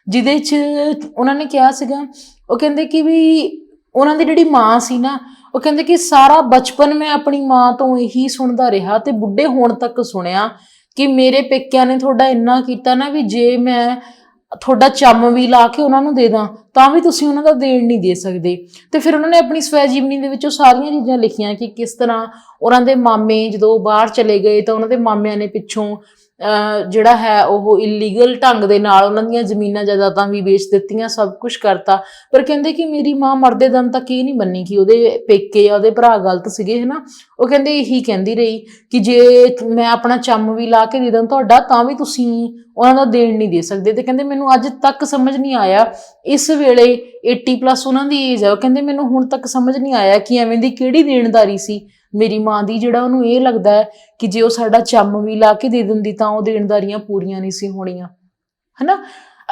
ਜਿਹਦੇ 'ਚ ਉਹਨਾਂ ਨੇ ਕਿਹਾ ਸੀਗਾ, ਉਹ ਕਹਿੰਦੇ ਕਿ ਵੀ ਉਹਨਾਂ ਦੀ ਜਿਹੜੀ ਮਾਂ ਸੀ ਨਾ, ਉਹ ਕਹਿੰਦੇ ਕਿ ਸਾਰਾ ਬਚਪਨ ਮੈਂ ਆਪਣੀ ਮਾਂ ਤੋਂ ਇਹੀ ਸੁਣਦਾ ਰਿਹਾ ਤੇ ਬੁੱਢੇ ਹੋਣ ਤੱਕ ਸੁਣਿਆ। ਕਿ ਮੇਰੇ ਪੇਕਿਆਂ ਨੇ ਤੁਹਾਡਾ ਇੰਨਾ ਕੀਤਾ ਨਾ ਵੀ ਜੇ ਮੈਂ ਤੁਹਾਡਾ ਚੰਮ ਵੀ ਲਾ ਕੇ ਉਹਨਾਂ ਨੂੰ ਦੇ ਦਾਂ, ਤਾਂ ਵੀ ਤੁਸੀਂ ਉਹਨਾਂ ਦਾ ਦੇਣ ਨਹੀਂ ਦੇ ਸਕਦੇ। ਤੇ ਫਿਰ ਉਹਨਾਂ ਨੇ ਆਪਣੀ ਸਵੈ ਜੀਵਨੀ ਦੇ ਵਿੱਚ ਉਹ ਸਾਰੀਆਂ ਚੀਜ਼ਾਂ ਲਿਖੀਆਂ ਕਿ ਕਿਸ ਤਰ੍ਹਾਂ ਉਹਨਾਂ ਦੇ ਮਾਮੇ ਜਦੋਂ ਬਾਹਰ ਚਲੇ ਗਏ ਤਾਂ ਉਹਨਾਂ ਦੇ ਮਾਮਿਆਂ ਨੇ ਪਿੱਛੋਂ ਜਿਹੜਾ ਹੈ ਉਹ ਇਲੀਗਲ ਢੰਗ ਦੇ ਨਾਲ ਉਹਨਾਂ ਦੀਆਂ ਜ਼ਮੀਨਾਂ ਜਾਇਦਾਦਾਂ ਵੀ ਵੇਚ ਦਿੱਤੀਆਂ, ਸਭ ਕੁਝ ਕਰਤਾ। ਪਰ ਕਹਿੰਦੇ ਕਿ ਮੇਰੀ ਮਾਂ ਮਰਦੇ ਦਮ ਤੱਕ ਇਹ ਨਹੀਂ ਮੰਨੀ ਕਿ ਉਹਦੇ ਪੇਕੇ ਆ ਉਹਦੇ ਭਰਾ ਗਲਤ ਸੀਗੇ, ਹਨਾ? ਉਹ ਕਹਿੰਦੇ ਇਹੀ ਕਹਿੰਦੀ ਰਹੀ ਕਿ ਜੇ ਮੈਂ ਆਪਣਾ ਚੰਮ ਵੀ ਲਾ ਕੇ ਦੇ ਦਾਂ ਤੁਹਾਡਾ, ਤਾਂ ਵੀ ਤੁਸੀਂ ਉਹਨਾਂ ਦਾ ਦੇਣ ਨਹੀਂ ਦੇ ਸਕਦੇ। ਤੇ ਕਹਿੰਦੇ ਮੈਨੂੰ ਅੱਜ ਤੱਕ ਸਮਝ ਨਹੀਂ ਆਇਆ। ਇਸ ਵੇਲੇ 80 ਪਲੱਸ ਉਹਨਾਂ ਦੀ ਏਜ ਹੈ ਉਹ ਕਹਿੰਦੇ ਮੈਨੂੰ ਹੁਣ ਤੱਕ ਸਮਝ ਨਹੀਂ ਆਇਆ ਕਿ ਐਵੇਂ ਦੀ ਕਿਹੜੀ ਦੇਣਦਾਰੀ ਸੀ। ਮੇਰੀ ਮਾਂ ਦੀ ਜਿਹੜਾ ਉਹਨੂੰ ਇਹ ਲੱਗਦਾ ਹੈ ਕਿ ਜੇ ਉਹ ਸਾਡਾ ਚੰਮ ਵੀ ਲਾ ਕੇ ਦੇ ਦਿੰਦੀ ਤਾਂ ਉਹ ਦੇਣਦਾਰੀਆਂ ਪੂਰੀਆਂ ਨਹੀਂ ਸੀ ਹੋਣੀਆਂ। ਹਨਾ?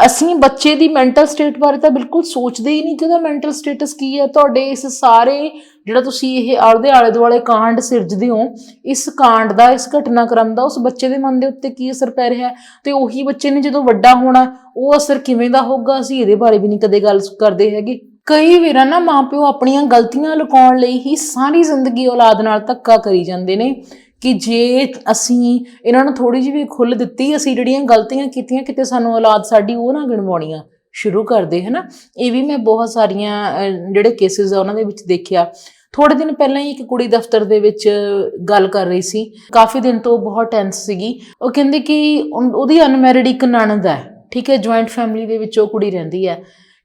ਅਸੀਂ ਬੱਚੇ ਦੀ ਮੈਂਟਲ ਸਟੇਟ ਬਾਰੇ ਤਾਂ ਬਿਲਕੁਲ ਸੋਚਦੇ ਹੀ ਨਹੀਂ ਕਿ ਉਹਦਾ ਮੈਂਟਲ ਸਟੇਟਸ ਕੀ ਹੈ। ਤੁਹਾਡੇ ਇਸ ਸਾਰੇ ਜਿਹੜਾ ਤੁਸੀਂ ਇਹ ਆਲੇ ਆਲੇ ਦੁਆਲੇ ਕਾਂਡ ਸਿਰਜਦੇ ਹੋ, ਇਸ ਕਾਂਡ ਦਾ, ਇਸ ਘਟਨਾਕ੍ਰਮ ਦਾ, ਉਸ ਬੱਚੇ ਦੇ ਮਨ ਦੇ ਉੱਤੇ ਕੀ ਅਸਰ ਪੈ ਰਿਹਾ ਹੈ? ਤੇ ਉਹੀ ਬੱਚੇ ਨੇ ਜਦੋਂ ਵੱਡਾ ਹੋਣਾ, ਉਹ ਅਸਰ ਕਿਵੇਂ ਦਾ ਹੋਊਗਾ? ਅਸੀਂ ਇਹਦੇ ਬਾਰੇ ਵੀ ਨਹੀਂ ਕਦੇ ਗੱਲ ਕਰਦੇ ਹੈਗੇ। ਕਈ ਵਾਰ ਨਾ ਮਾਪਿਓ ਆਪਣੀਆਂ ਗਲਤੀਆਂ ਲੁਕਾਉਣ ਲਈ ਹੀ ਸਾਰੀ ਜ਼ਿੰਦਗੀ ਔਲਾਦ ਨਾਲ ਧੱਕਾ ਕਰੀ ਜਾਂਦੇ ਨੇ ਕਿ ਜੇ ਅਸੀਂ ਇਹਨਾਂ ਨੂੰ ਥੋੜੀ ਜਿਹੀ ਵੀ ਖੁੱਲ ਦਿੱਤੀ, ਅਸੀਂ ਜਿਹੜੀਆਂ ਗਲਤੀਆਂ ਕੀਤੀਆਂ, ਕਿਤੇ ਸਾਨੂੰ ਔਲਾਦ ਸਾਡੀ ਉਹ ਨਾ ਗਿਣਵਾਉਣੀਆਂ ਸ਼ੁਰੂ ਕਰਦੇ ਹਨਾ? ਇਹ ਵੀ ਮੈਂ ਬਹੁਤ ਸਾਰੀਆਂ ਜਿਹੜੇ ਕੇਸਿਸ ਆ ਉਹਨਾਂ ਦੇ ਵਿੱਚ ਦੇਖਿਆ। ਥੋੜੇ ਦਿਨ ਪਹਿਲਾਂ ਹੀ ਇੱਕ ਕੁੜੀ ਦਫ਼ਤਰ ਦੇ ਵਿੱਚ ਗੱਲ ਕਰ ਰਹੀ ਸੀ। ਕਾਫੀ ਦਿਨ ਤੋਂ ਬਹੁਤ ਟੈਂਸ ਸੀਗੀ। ਉਹ ਕਹਿੰਦੀ ਕਿ ਉਹਦੀ ਅਨਮੈਰਿਡ ਇੱਕ ਨਣਦ ਹੈ, ਠੀਕ ਹੈ? ਜੁਆਇੰਟ ਫੈਮਿਲੀ ਦੇ ਵਿੱਚ ਉਹ ਕੁੜੀ ਰਹਿੰਦੀ ਹੈ।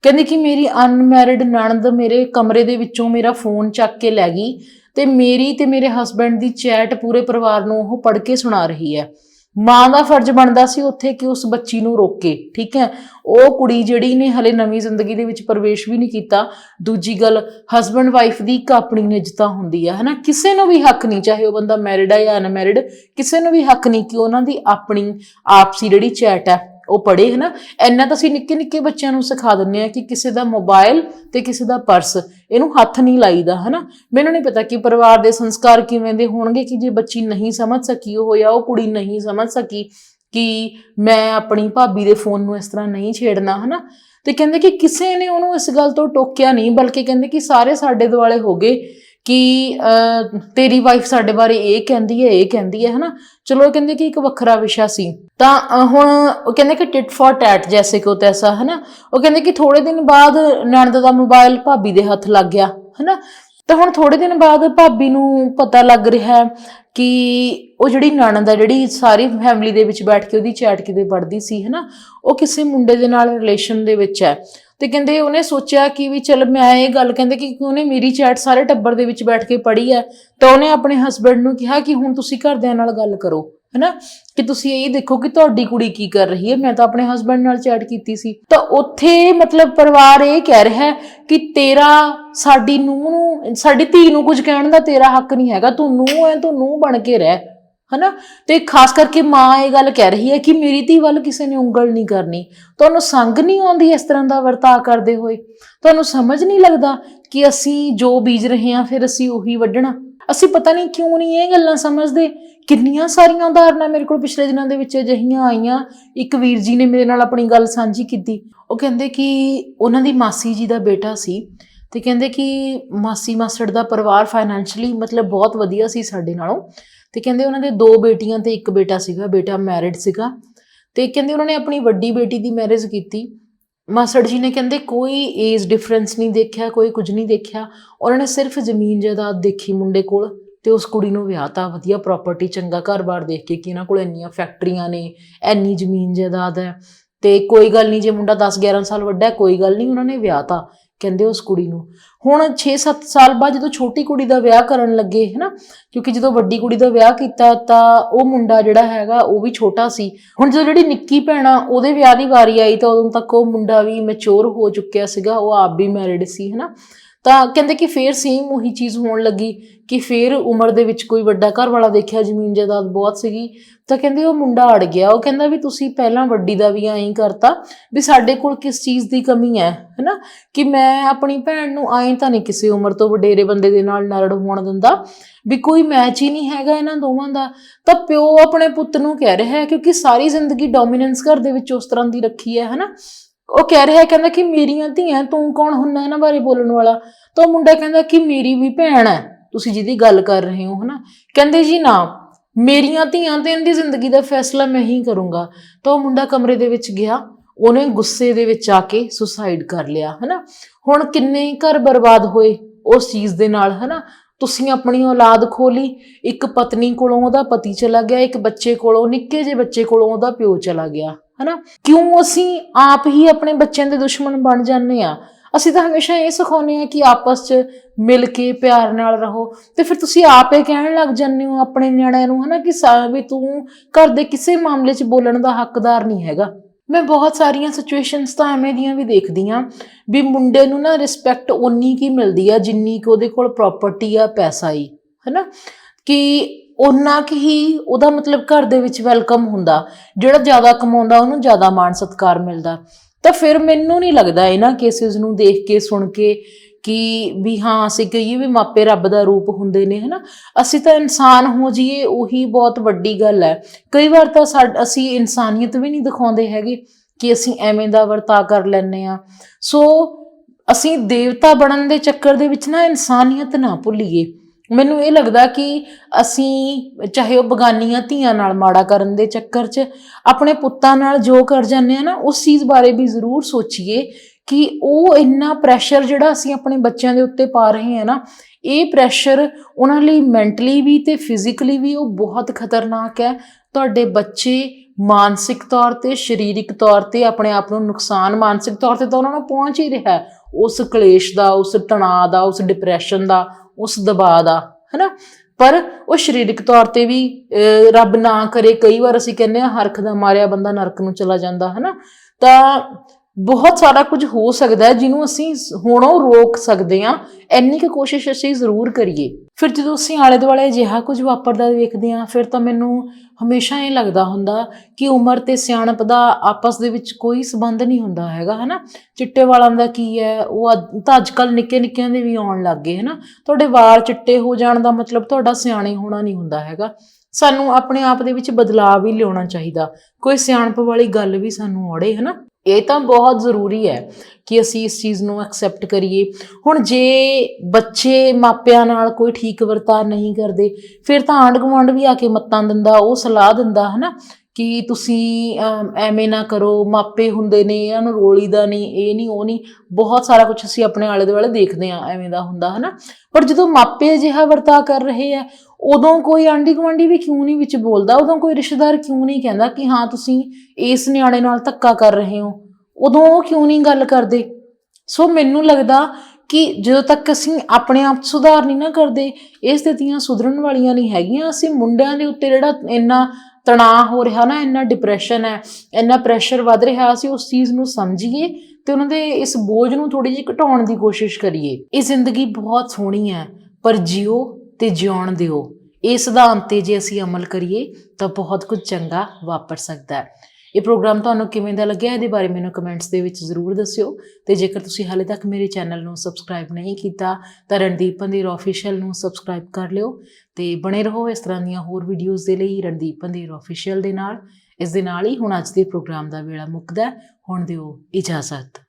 ਕਹਿੰਦੀ ਕਿ ਮੇਰੀ ਅਨਮੈਰਿਡ ਨਣਦ ਮੇਰੇ ਕਮਰੇ ਦੇ ਵਿੱਚੋਂ ਮੇਰਾ ਫੋਨ ਚੱਕ ਕੇ ਲੈ ਗਈ ਤੇ ਮੇਰੀ ਤੇ ਮੇਰੇ ਹਸਬੰਡ ਦੀ ਚੈਟ ਪੂਰੇ ਪਰਿਵਾਰ ਨੂੰ ਉਹ ਪੜ੍ਹ ਕੇ ਸੁਣਾ ਰਹੀ ਹੈ। ਮਾਂ ਦਾ ਫਰਜ਼ ਬਣਦਾ ਸੀ ਉੱਥੇ ਕਿ ਉਸ ਬੱਚੀ ਨੂੰ ਰੋਕੇ, ਠੀਕ ਹੈ? ਉਹ ਕੁੜੀ ਜਿਹੜੀ ਨੇ ਹਲੇ ਨਵੀਂ ਜ਼ਿੰਦਗੀ ਦੇ ਵਿੱਚ ਪ੍ਰਵੇਸ਼ ਵੀ ਨਹੀਂ ਕੀਤਾ, ਦੂਜੀ ਗੱਲ ਹਸਬੰਡ ਵਾਈਫ ਦੀ ਇੱਕ ਆਪਣੀ ਨਿੱਜਤਾ ਹੁੰਦੀ ਹੈ ਹਨਾ? ਕਿਸੇ ਨੂੰ ਵੀ ਹੱਕ ਨਹੀਂ, ਚਾਹੇ ਉਹ ਬੰਦਾ ਮੈਰਿਡ ਹੈ ਜਾਂ ਅਨਮੈਰਿਡ ਕਿਸੇ ਨੂੰ ਵੀ ਹੱਕ ਨਹੀਂ ਕਿ ਉਹਨਾਂ ਦੀ ਆਪਣੀ, ਆਪਸੀ ਜਿਹੜੀ ਚੈਟ ਹੈ ਉਹ ਪੜੇ ਹਨਾ ਇੰਨਾ ਤਾਂ ਅਸੀਂ ਨਿੱਕੇ ਨਿੱਕੇ ਬੱਚਿਆਂ ਨੂੰ ਸਿਖਾ ਦਿੰਨੇ ਆ ਕਿ ਕਿਸੇ ਦਾ ਮੋਬਾਈਲ ਤੇ ਕਿਸੇ ਦਾ ਪਰਸ ਇਹਨੂੰ ਹੱਥ ਨਹੀਂ ਲਾਈਦਾ, ਹਨਾ? ਮੈਨੂੰ ਨਹੀਂ ਪਤਾ ਕਿ ਪਰਿਵਾਰ ਦੇ ਸੰਸਕਾਰ ਕਿਵੇਂ ਦੇ ਹੋਣਗੇ ਕਿ ਜੇ ਬੱਚੀ ਨਹੀਂ ਸਮਝ ਸਕੀ ਉਹ ਜਾਂ ਉਹ ਕੁੜੀ ਨਹੀਂ ਸਮਝ ਸਕੀ ਕਿ ਮੈਂ ਆਪਣੀ ਭਾਬੀ ਦੇ ਫੋਨ ਨੂੰ ਇਸ ਤਰ੍ਹਾਂ ਨਹੀਂ ਛੇੜਨਾ, ਹਨਾ? ਤੇ ਕਹਿੰਦੇ ਕਿ ਕਿਸੇ ਨੇ ਉਹਨੂੰ ਇਸ ਗੱਲ ਤੋਂ ਟੋਕਿਆ ਨਹੀਂ, ਬਲਕਿ ਕਹਿੰਦੇ ਕਿ ਸਾਰੇ ਸਾਡੇ ਦੁਆਲੇ ਹੋ ਗਏ। ਕਿ ਅਹ, ਤੇਰੀ ਵਾਈਫ ਸਾਡੇ ਬਾਰੇ ਇਹ ਕਹਿੰਦੀ ਹੈ ਇਹ ਕਹਿੰਦੀ ਹੈ ਹਨਾ? ਚਲੋ ਇਹ ਕਹਿੰਦੇ ਕਿ ਇੱਕ ਵੱਖਰਾ ਵਿਸ਼ਾ ਸੀ। ਤਾਂ ਹੁਣ ਉਹ ਕਹਿੰਦੇ ਕਿ ਟਿਟ ਫॉर ਟੈਟ ਜੈਸੇ ਕੋ ਤੈਸਾ ਹਨਾ? ਉਹ ਕਹਿੰਦੇ ਕਿ ਥੋੜੇ ਦਿਨ ਬਾਅਦ ਨਣਦ ਦਾ ਮੋਬਾਈਲ ਭਾਬੀ ਦੇ ਹੱਥ ਲੱਗ ਗਿਆ ਹਨਾ? ਤਾਂ ਹੁਣ ਥੋੜੇ ਦਿਨ ਬਾਅਦ ਭਾਬੀ ਨੂੰ ਪਤਾ ਲੱਗ ਰਿਹਾ ਕਿ ਉਹ ਜਿਹੜੀ ਨਣਦ ਆ, ਜਿਹੜੀ ਸਾਰੀ ਫੈਮਿਲੀ ਦੇ ਵਿੱਚ ਬੈਠ ਕੇ ਉਹਦੀ ਚੈਟ ਕਿਤੇ ਪੜਦੀ ਸੀ, ਹਨਾ, ਉਹ ਕਿਸੇ ਮੁੰਡੇ ਦੇ ਨਾਲ ਰਿਲੇਸ਼ਨ ਦੇ ਵਿੱਚ ਹੈ। ਤੇ ਕਹਿੰਦੇ ਉਹਨੇ ਸੋਚਿਆ ਕਿ ਵੀ ਚਲ ਮੈਂ ਇਹ ਗੱਲ ਕਹਿੰਦੇ ਕਿ ਉਹਨੇ ਮੇਰੀ ਚੈਟ ਸਾਰੇ ਟੱਬਰ ਦੇ ਵਿੱਚ ਬੈਠ ਕੇ ਪੜ੍ਹੀ ਹੈ, ਤਾਂ ਉਹਨੇ ਆਪਣੇ ਹਸਬੰਡ ਨੂੰ ਕਿਹਾ ਕਿ ਹੁਣ ਤੁਸੀਂ ਘਰਦਿਆਂ ਨਾਲ ਗੱਲ ਕਰੋ। ਹੈਨਾ? ਕਿ ਤੁਸੀਂ ਇਹ ਦੇਖੋ ਕਿ ਤੁਹਾਡੀ ਕੁੜੀ ਕੀ ਕਰ ਰਹੀ ਹੈ। ਮੈਂ ਤਾਂ ਆਪਣੇ ਹਸਬੰਡ ਨਾਲ ਚੈਟ ਕੀਤੀ ਸੀ। ਤਾਂ ਉੱਥੇ ਮਤਲਬ ਪਰਿਵਾਰ ਇਹ ਕਹਿ ਰਿਹਾ ਹੈ ਕਿ ਤੇਰਾ, ਸਾਡੀ ਨੂੰਹ ਨੂੰ, ਸਾਡੀ ਧੀ ਨੂੰ ਕੁਝ ਕਹਿਣ ਦਾ ਤੇਰਾ ਹੱਕ ਨਹੀਂ ਹੈਗਾ। ਤੂੰ ਨੂੰਹ ਹੈ ਤੂੰ ਨੂੰਹ ਬਣ ਕੇ ਰਹਿ। ਹਨਾ? ਤੇ ਖਾਸ ਕਰਕੇ ਮਾਂ ਇਹ ਗੱਲ ਕਹਿ ਰਹੀ ਹੈ ਕਿ ਮੇਰੀ ਧੀ ਵੱਲ ਕਿਸੇ ਨੇ ਉਂਗਲ ਨਹੀਂ ਕਰਨੀ। ਤੁਹਾਨੂੰ ਸੰਗ ਨਹੀਂ ਆਉਂਦੀ ਇਸ ਤਰ੍ਹਾਂ ਦਾ ਵਰਤਾਅ ਕਰਦੇ ਹੋਏ? ਤੁਹਾਨੂੰ ਸਮਝ ਨਹੀਂ ਲੱਗਦਾ ਕਿ ਅਸੀਂ ਜੋ ਬੀਜ ਰਹੇ ਹਾਂ, ਫਿਰ ਅਸੀਂ ਉਹੀ ਵੱਢਣਾ? ਅਸੀਂ ਪਤਾ ਨਹੀਂ ਕਿਉਂ ਨਹੀਂ ਇਹ ਗੱਲਾਂ ਸਮਝਦੇ। ਕਿੰਨੀਆਂ ਸਾਰੀਆਂ ਉਦਾਹਰਨਾਂ ਮੇਰੇ ਕੋਲ ਪਿਛਲੇ ਦਿਨਾਂ ਦੇ ਵਿੱਚ ਅਜਿਹੀਆਂ ਆਈਆਂ। ਇੱਕ ਵੀਰ ਜੀ ਨੇ ਮੇਰੇ ਨਾਲ ਆਪਣੀ ਗੱਲ ਸਾਂਝੀ ਕੀਤੀ। ਉਹ ਕਹਿੰਦੇ ਕਿ ਉਹਨਾਂ ਦੀ ਮਾਸੀ ਜੀ ਦਾ ਬੇਟਾ ਸੀ ਤੇ ਕਹਿੰਦੇ ਕਿ ਮਾਸੀ ਮਾਸੜ ਦਾ ਪਰਿਵਾਰ ਫਾਈਨੈਂਸ਼ਲੀ ਮਤਲਬ ਬਹੁਤ ਵਧੀਆ ਸੀ ਸਾਡੇ ਨਾਲੋਂ। ਤੇ ਕਹਿੰਦੇ ਉਹਨਾਂ ਦੇ ਦੋ ਬੇਟੀਆਂ ਤੇ ਇੱਕ ਬੇਟਾ ਸੀਗਾ, ਬੇਟਾ ਮੈਰਿਡ ਸੀਗਾ। ਤੇ ਕਹਿੰਦੇ ਉਹਨਾਂ ਨੇ ਆਪਣੀ ਵੱਡੀ ਬੇਟੀ ਦੀ ਮੈਰਿਜ ਕੀਤੀ। ਮਾਸੜ ਜੀ ਨੇ ਕਹਿੰਦੇ ਕੋਈ ਏਜ ਡਿਫਰੈਂਸ ਨਹੀਂ ਦੇਖਿਆ, ਕੋਈ ਕੁਝ ਨਹੀਂ ਦੇਖਿਆ ਉਹਨਾਂ ਨੇ ਸਿਰਫ ਜ਼ਮੀਨ ਜਾਇਦਾਦ ਦੇਖੀ ਮੁੰਡੇ ਕੋਲ ਤੇ ਉਸ ਕੁੜੀ ਨੂੰ ਵਿਆਹਤਾ ਵਧੀਆ ਪ੍ਰਾਪਰਟੀ ਚੰਗਾ ਘਰ-ਬਾਰ ਦੇਖ ਕੇ ਕਿ ਇਹਨਾਂ ਕੋਲ ਇੰਨੀਆਂ ਫੈਕਟਰੀਆਂ ਨੇ, ਇੰਨੀ ਜ਼ਮੀਨ ਜਾਇਦਾਦ ਹੈ ਤੇ ਕੋਈ ਗੱਲ ਨਹੀਂ, ਜੇ ਮੁੰਡਾ 10-11 ਸਾਲ ਵੱਡਾ ਹੈ, ਕੋਈ ਗੱਲ ਨਹੀਂ, ਉਹਨਾਂ ਨੇ ਵਿਆਹਤਾ ਕਹਿੰਦੇ ਉਸ ਕੁੜੀ ਨੂੰ। ਹੁਣ 6-7 ਸਾਲ ਬਾਅਦ ਜਦੋਂ ਛੋਟੀ ਕੁੜੀ ਦਾ ਵਿਆਹ ਕਰਨ ਲੱਗੇ, ਹਨਾ, ਕਿਉਂਕਿ ਜਦੋਂ ਵੱਡੀ ਕੁੜੀ ਦਾ ਵਿਆਹ ਕੀਤਾ ਤਾਂ ਉਹ ਮੁੰਡਾ ਜਿਹੜਾ ਹੈਗਾ ਉਹ ਵੀ ਛੋਟਾ ਸੀ। ਹੁਣ ਜਦੋਂ ਜਿਹੜੀ ਨਿੱਕੀ ਭੈਣ ਉਹਦੇ ਵਿਆਹ ਦੀ ਵਾਰੀ ਆਈ ਤਾਂ ਉਦੋਂ ਤੱਕ ਉਹ ਮੁੰਡਾ ਵੀ ਮੈਚੁਰ ਹੋ ਚੁੱਕਿਆ ਸੀਗਾ, ਉਹ ਆਪ ਵੀ ਮੈਰਿਡ ਸੀ, ਹਨਾ। ਤਾਂ ਕਹਿੰਦੇ ਕਿ ਫੇਰ ਸੇਮ ਉਹੀ ਚੀਜ਼ ਹੋਣ ਲੱਗੀ ਕਿ ਫੇਰ ਉਮਰ ਦੇ ਵਿੱਚ ਕੋਈ ਵੱਡਾ ਘਰ ਵਾਲਾ ਦੇਖਿਆ, ਜ਼ਮੀਨ ਜਾਇਦਾਦ ਬਹੁਤ ਸੀਗੀ। ਤਾਂ ਕਹਿੰਦੇ ਉਹ ਮੁੰਡਾ ਅੜ ਗਿਆ। ਉਹ ਕਹਿੰਦਾ ਵੀ ਤੁਸੀਂ ਪਹਿਲਾਂ ਵੱਡੀ ਦਾ ਵੀ ਐਂ ਕਰਤਾ ਵੀ ਸਾਡੇ ਕੋਲ ਕਿਸ ਚੀਜ਼ ਦੀ ਕਮੀ ਹੈ, ਹੈਨਾ? ਕਿ ਮੈਂ ਆਪਣੀ ਭੈਣ ਨੂੰ ਐਂ ਤਾਂ ਨਹੀਂ ਕਿਸੇ ਉਮਰ ਤੋਂ ਵਡੇਰੇ ਬੰਦੇ ਦੇ ਨਾਲ ਨਰੜ ਹੋਣ ਦਿੰਦਾ ਵੀ ਕੋਈ ਮੈਚ ਹੀ ਨਹੀਂ ਹੈਗਾ ਇਹਨਾਂ ਦੋਵਾਂ ਦਾ। ਤਾਂ ਪਿਓ ਆਪਣੇ ਪੁੱਤ ਨੂੰ ਕਹਿ ਰਿਹਾ ਹੈ ਕਿਉਂਕਿ ਸਾਰੀ ਜ਼ਿੰਦਗੀ ਡੋਮੀਨੈਂਸ ਘਰ ਦੇ ਵਿੱਚ ਉਸ ਤਰ੍ਹਾਂ ਦੀ ਰੱਖੀ ਹੈ, ਹੈਨਾ? ਉਹ ਕਹਿ ਰਿਹਾ ਕਹਿੰਦਾ ਕਿ ਮੇਰੀਆਂ ਧੀਆਂ, ਤੂੰ ਕੌਣ ਹੁੰਦਾ ਇਹਨਾਂ ਬਾਰੇ ਬੋਲਣ ਵਾਲਾ? ਤਾਂ ਉਹ ਮੁੰਡਾ ਕਹਿੰਦਾ ਕਿ ਮੇਰੀ ਵੀ ਭੈਣ ਹੈ, ਤੁਸੀਂ ਜਿਹਦੀ ਗੱਲ ਕਰ ਰਹੇ ਹੋ, ਹਨਾ? ਕਹਿੰਦੇ ਜੀ ਨਾ, ਮੇਰੀਆਂ ਧੀਆਂ ਤੇ ਇਹਦੀ ਜ਼ਿੰਦਗੀ ਦਾ ਫੈਸਲਾ ਮੈਂ ਹੀ ਕਰੂੰਗਾ। ਤਾਂ ਉਹ ਮੁੰਡਾ ਕਮਰੇ ਦੇ ਵਿੱਚ ਗਿਆ, ਉਹਨੇ ਗੁੱਸੇ ਦੇ ਵਿੱਚ ਆ ਕੇ ਸੁਸਾਈਡ ਕਰ ਲਿਆ, ਹਨਾ? ਹੁਣ ਕਿੰਨੇ ਘਰ ਬਰਬਾਦ ਹੋਏ ਉਸ ਚੀਜ਼ ਦੇ ਨਾਲ, ਹਨਾ? ਤੁਸੀਂ ਆਪਣੀ ਔਲਾਦ ਖੋਲੀ, ਇੱਕ ਪਤਨੀ ਕੋਲੋਂ ਉਹਦਾ ਪਤੀ ਚਲਾ ਗਿਆ, ਇੱਕ ਬੱਚੇ ਕੋਲੋਂ, ਨਿੱਕੇ ਜਿਹੇ ਬੱਚੇ ਕੋਲੋਂ ਉਹਦਾ ਪਿਓ ਚਲਾ ਗਿਆ। ਹਨਾ? ਕਿਉਂ ਅਸੀਂ ਆਪ ਹੀ ਆਪਣੇ ਬੱਚਿਆਂ ਦੇ ਦੁਸ਼ਮਣ ਬਣ ਜਾਂਦੇ ਆ ਅਸੀਂ ਤਾਂ ਹਮੇਸ਼ਾ ਇਹ ਸਿਖਾਉਂਦੇ ਆ ਕਿ ਆਪਸ 'ਚ ਮਿਲ ਕੇ ਪਿਆਰ ਨਾਲ ਰਹੋ। ਤੇ ਫਿਰ ਤੁਸੀਂ ਆਪ ਆਪੇ ਕਹਿਣ ਲੱਗ ਜਾਂਦੇ ਹੋ ਆਪਣੇ ਨਿਆਣਿਆਂ ਨੂੰ, ਹਨਾ, ਕਿ ਸਾ- ਵੀ ਤੂੰ ਘਰ ਦੇ ਕਿਸੇ ਮਾਮਲੇ 'ਚ ਬੋਲਣ ਦਾ ਹੱਕਦਾਰ ਨਹੀਂ ਹੈਗਾ। ਮੈਂ ਬਹੁਤ ਸਾਰੀਆਂ ਸਿਚੁਏਸ਼ਨਸ ਤਾਂ ਐਵੇਂ ਦੀਆਂ ਵੀ ਦੇਖਦੀ ਆ ਵੀ ਮੁੰਡੇ ਨੂੰ ਨਾ ਰਿਸਪੈਕਟ ਓਨੀ ਕੀ ਮਿਲਦੀ ਆ ਜਿੰਨੀ ਕਿ ਉਹਦੇ ਕੋਲ ਪ੍ਰਾਪਰਟੀ ਆ ਪੈਸਾ ਹੀ ਹਨਾ? ਕਿ ਉਹਨਾਂ ਕੁ ਹੀ ਉਹਦਾ ਮਤਲਬ ਘਰ ਦੇ ਵਿੱਚ ਵੈਲਕਮ ਹੁੰਦਾ, ਜਿਹੜਾ ਜ਼ਿਆਦਾ ਕਮਾਉਂਦਾ ਉਹਨੂੰ ਜ਼ਿਆਦਾ ਮਾਣ ਸਤਿਕਾਰ ਮਿਲਦਾ। ਤਾਂ ਫਿਰ ਮੈਨੂੰ ਨਹੀਂ ਲੱਗਦਾ ਇਹਨਾਂ ਕੇਸਿਸ ਨੂੰ ਦੇਖ ਕੇ, ਸੁਣ ਕੇ ਕਿ ਵੀ ਹਾਂ, ਅਸੀਂ ਕਹੀਏ ਵੀ ਮਾਪੇ ਰੱਬ ਦਾ ਰੂਪ ਹੁੰਦੇ ਨੇ, ਹਨਾ? ਅਸੀਂ ਤਾਂ ਇਨਸਾਨ ਹੋ ਜਾਈਏ, ਉਹੀ ਬਹੁਤ ਵੱਡੀ ਗੱਲ ਹੈ। ਕਈ ਵਾਰ ਤਾਂ ਸਾਡ- ਅਸੀਂ ਇਨਸਾਨੀਅਤ ਵੀ ਨਹੀਂ ਦਿਖਾਉਂਦੇ ਹੈਗੇ ਕਿ ਅਸੀਂ ਐਵੇਂ ਦਾ ਵਰਤਾਅ ਕਰ ਲੈਂਦੇ ਆ ਸੋ ਅਸੀਂ ਦੇਵਤਾ ਬਣਨ ਦੇ ਚੱਕਰ ਦੇ ਵਿੱਚ ਨਾ ਇਨਸਾਨੀਅਤ ਨਾ ਭੁੱਲੀਏ। ਮੈਨੂੰ ਇਹ ਲੱਗਦਾ ਕਿ ਅਸੀਂ ਚਾਹੇ ਉਹ ਬਗਾਨੀਆਂ ਧੀਆਂ ਨਾਲ ਮਾੜਾ ਕਰਨ ਦੇ ਚੱਕਰ 'ਚ ਆਪਣੇ ਪੁੱਤਾਂ ਨਾਲ ਜੋ ਕਰ ਜਾਂਦੇ ਆ ਨਾ, ਉਸ ਚੀਜ਼ ਬਾਰੇ ਵੀ ਜ਼ਰੂਰ ਸੋਚੀਏ ਕਿ ਉਹ ਇੰਨਾ ਪ੍ਰੈਸ਼ਰ ਜਿਹੜਾ ਅਸੀਂ ਆਪਣੇ ਬੱਚਿਆਂ ਦੇ ਉੱਤੇ ਪਾ ਰਹੇ ਹਾਂ ਨਾ, ਇਹ ਪ੍ਰੈਸ਼ਰ ਉਹਨਾਂ ਲਈ ਮੈਂਟਲੀ ਵੀ ਤੇ ਫਿਜ਼ੀਕਲੀ ਵੀ ਉਹ ਬਹੁਤ ਖਤਰਨਾਕ ਹੈ। ਤੁਹਾਡੇ ਬੱਚੇ ਮਾਨਸਿਕ ਤੌਰ ਤੇ, ਸਰੀਰਕ ਤੌਰ ਤੇ, ਆਪਣੇ ਆਪ ਨੂੰ ਨੁਕਸਾਨ ਮਾਨਸਿਕ ਤੌਰ ਤੇ ਤਾਂ ਉਹਨਾਂ ਨੂੰ ਪਹੁੰਚ ਹੀ ਰਿਹਾ। ਉਸ ਕਲੇਸ਼ ਦਾ, ਉਸ ਤਣਾਅ ਦਾ, ਉਸ ਡਿਪਰੈਸ਼ਨ ਦਾ ਉਸ ਦਬਾਅ ਦਾ ਹੈਨਾ? ਪਰ ਉਹ ਸਰੀਰਕ ਤੌਰ ਤੇ ਵੀ ਅਹ, ਰੱਬ ਨਾ ਕਰੇ ਕਈ ਵਾਰ ਅਸੀਂ ਕਹਿੰਦੇ ਆ ਹਰਖ ਦਾ ਮਾਰਿਆ ਬੰਦਾ ਨਰਕ ਨੂੰ ਚਲਾ ਜਾਂਦਾ ਹੈਨਾ? ਤਾਂ ਬਹੁਤ ਸਾਰਾ ਕੁਝ ਹੋ ਸਕਦਾ ਹੈ ਜਿਹਨੂੰ ਅਸੀਂ ਹੁਣੋਂ ਰੋਕ ਸਕਦੇ ਹਾਂ। ਇੰਨੀ ਕੁ ਕੋਸ਼ਿਸ਼ ਅਸੀਂ ਜ਼ਰੂਰ ਕਰੀਏ। ਫਿਰ ਜਦੋਂ ਅਸੀਂ ਆਲੇ ਦੁਆਲੇ ਅਜਿਹਾ ਕੁਝ ਵਾਪਰਦਾ ਵੇਖਦੇ ਹਾਂ, ਫਿਰ ਤਾਂ ਮੈਨੂੰ ਹਮੇਸ਼ਾ ਇਹ ਲੱਗਦਾ ਹੁੰਦਾ ਕਿ ਉਮਰ ਤੇ ਸਿਆਣਪ ਦਾ ਆਪਸ ਦੇ ਵਿੱਚ ਕੋਈ ਸਬੰਧ ਨਹੀਂ ਹੁੰਦਾ ਹੈਗਾ, ਹਨਾ? ਚਿੱਟੇ ਵਾਲਾਂ ਦਾ ਕੀ ਹੈ? ਉਹ ਅੱਜ- ਤਾਂ ਅੱਜ ਕੱਲ ਨਿੱਕੇ ਨਿੱਕਿਆਂ ਦੇ ਵੀ ਆਉਣ ਲੱਗ ਗਏ, ਹਨਾ? ਤੁਹਾਡੇ ਵਾਲ ਚਿੱਟੇ ਹੋ ਜਾਣ ਦਾ ਮਤਲਬ ਤੁਹਾਡਾ ਸਿਆਣੇ ਹੋਣਾ ਨਹੀਂ ਹੁੰਦਾ ਹੈਗਾ। ਸਾਨੂੰ ਆਪਣੇ ਆਪ ਦੇ ਵਿੱਚ ਬਦਲਾਅ ਵੀ ਲਿਆਉਣਾ ਚਾਹੀਦਾ। ਕੋਈ ਸਿਆਣਪ ਵਾਲੀ ਗੱਲ ਵੀ ਸਾਨੂੰ ਔੜੇ ਹਨਾ? ਇਹ ਤਾਂ ਬਹੁਤ ਜ਼ਰੂਰੀ ਹੈ ਕਿ ਅਸੀਂ ਇਸ ਚੀਜ਼ ਨੂੰ ਐਕਸੈਪਟ ਕਰੀਏ। ਹੁਣ ਜੇ ਬੱਚੇ ਮਾਪਿਆਂ ਨਾਲ ਕੋਈ ਠੀਕ ਵਰਤਾਅ ਨਹੀਂ ਕਰਦੇ, ਫਿਰ ਤਾਂ ਆਂਢ ਗੁਆਂਢ ਵੀ ਆ ਕੇ ਮੱਤਾਂ ਦਿੰਦਾ, ਉਹ ਸਲਾਹ ਦਿੰਦਾ, ਹਨਾ? ਕਿ ਤੁਸੀਂ ਅਮ, ਐਵੇਂ ਨਾ ਕਰੋ ਮਾਪੇ ਹੁੰਦੇ ਨੇ ਇਹਨਾਂ ਨੂੰ ਰੋਲੀ ਦਾ ਨਹੀਂ ਇਹ ਨਹੀਂ ਉਹ ਨਹੀਂ ਬਹੁਤ ਸਾਰਾ ਕੁਝ ਅਸੀਂ ਆਪਣੇ ਆਲੇ ਦੁਆਲੇ ਦੇਖਦੇ ਆ ਐਵੇਂ ਦਾ ਹੁੰਦਾ ਹਨਾ? ਪਰ ਜਦੋਂ ਮਾਪੇ ਅਜਿਹਾ ਵਰਤਾ ਕਰ ਰਹੇ ਆ ਉਦੋਂ ਕੋਈ ਆਂਢੀ ਗੁਆਂਢੀ ਵੀ ਕਿਉਂ ਨਹੀਂ ਵਿੱਚ ਬੋਲਦਾ? ਉਦੋਂ ਕੋਈ ਰਿਸ਼ਤੇਦਾਰ ਕਿਉਂ ਨਹੀਂ ਕਹਿੰਦਾ ਕਿ ਹਾਂ ਤੁਸੀਂ ਇਸ ਨਿਆਣੇ ਨਾਲ ਧੱਕਾ ਕਰ ਰਹੇ ਹੋ? ਉਦੋਂ ਉਹ ਕਿਉਂ ਨਹੀਂ ਗੱਲ ਕਰਦੇ? ਸੋ ਮੈਨੂੰ ਲੱਗਦਾ ਕਿ ਜਦੋਂ ਤੱਕ ਅਸੀਂ ਆਪਣੇ ਆਪ ਸੁਧਾਰ ਨਹੀਂ ਨਾ ਕਰਦੇ ਇਹ ਸਥਿਤੀਆਂ ਸੁਧਰਨ ਵਾਲੀਆਂ ਨਹੀਂ ਹੈਗੀਆਂ ਅਸੀਂ ਮੁੰਡਿਆਂ ਦੇ ਉੱਤੇ ਜਿਹੜਾ ਇੰਨਾ ਤਣਾਅ ਹੋ ਰਿਹਾ ਨਾ, ਇੰਨਾ ਡਿਪਰੈਸ਼ਨ ਹੈ, ਇੰਨਾ ਪ੍ਰੈਸ਼ਰ ਵੱਧ ਰਿਹਾ, ਅਸੀਂ ਉਸ ਚੀਜ਼ ਨੂੰ ਸਮਝੀਏ ਤੇ ਉਹਨਾਂ ਦੇ ਇਸ ਬੋਝ ਨੂੰ ਥੋੜੀ ਜਿਹੀ ਘਟਾਉਣ ਦੀ ਕੋਸ਼ਿਸ਼ ਕਰੀਏ। ਇਹ ਜ਼ਿੰਦਗੀ ਬਹੁਤ ਸੋਹਣੀ ਹੈ, ਪਰ ਜਿਓ ਤੇ ਜਿਉਣ ਦਿਓ। ਇਹ ਸਿਧਾਂਤ ਤੇ ਜੇ ਅਸੀਂ ਅਮਲ ਕਰੀਏ ਤਾਂ ਬਹੁਤ ਕੁਝ ਚੰਗਾ ਵਾਪਰ ਸਕਦਾ ਹੈ। ਇਹ ਪ੍ਰੋਗਰਾਮ ਤੁਹਾਨੂੰ ਕਿਵੇਂ ਦਾ ਲੱਗਿਆ, ਇਹਦੇ ਬਾਰੇ ਮੈਨੂੰ ਕਮੈਂਟਸ ਦੇ ਵਿੱਚ ਜ਼ਰੂਰ ਦੱਸਿਓ। ਤੇ ਜੇਕਰ ਤੁਸੀਂ ਹਾਲੇ ਤੱਕ ਮੇਰੇ ਚੈਨਲ ਨੂੰ ਸਬਸਕ੍ਰਾਈਬ ਨਹੀਂ ਕੀਤਾ, ਤਾਂ ਰਣਦੀਪ ਪੰਧੀਰ ਆਫੀਸ਼ੀਅਲ ਨੂੰ ਸਬਸਕ੍ਰਾਈਬ ਕਰ ਲਿਓ ਤੇ ਬਣੇ ਰਹੋ ਇਸ ਤਰ੍ਹਾਂ ਦੀਆਂ ਹੋਰ ਵੀਡੀਓਜ਼ ਦੇ ਲਈ ਰਣਦੀਪ ਪੰਧੀਰ ਆਫੀਸ਼ੀਅਲ ਦੇ ਨਾਲ। ਇਸ ਦੇ ਨਾਲ ਹੀ ਹੁਣ ਅੱਜ ਦੇ ਪ੍ਰੋਗਰਾਮ ਦਾ ਵੇਲਾ ਮੁੱਕਦਾ ਹੁਣ ਦਿਓ ਇਜਾਜ਼ਤ।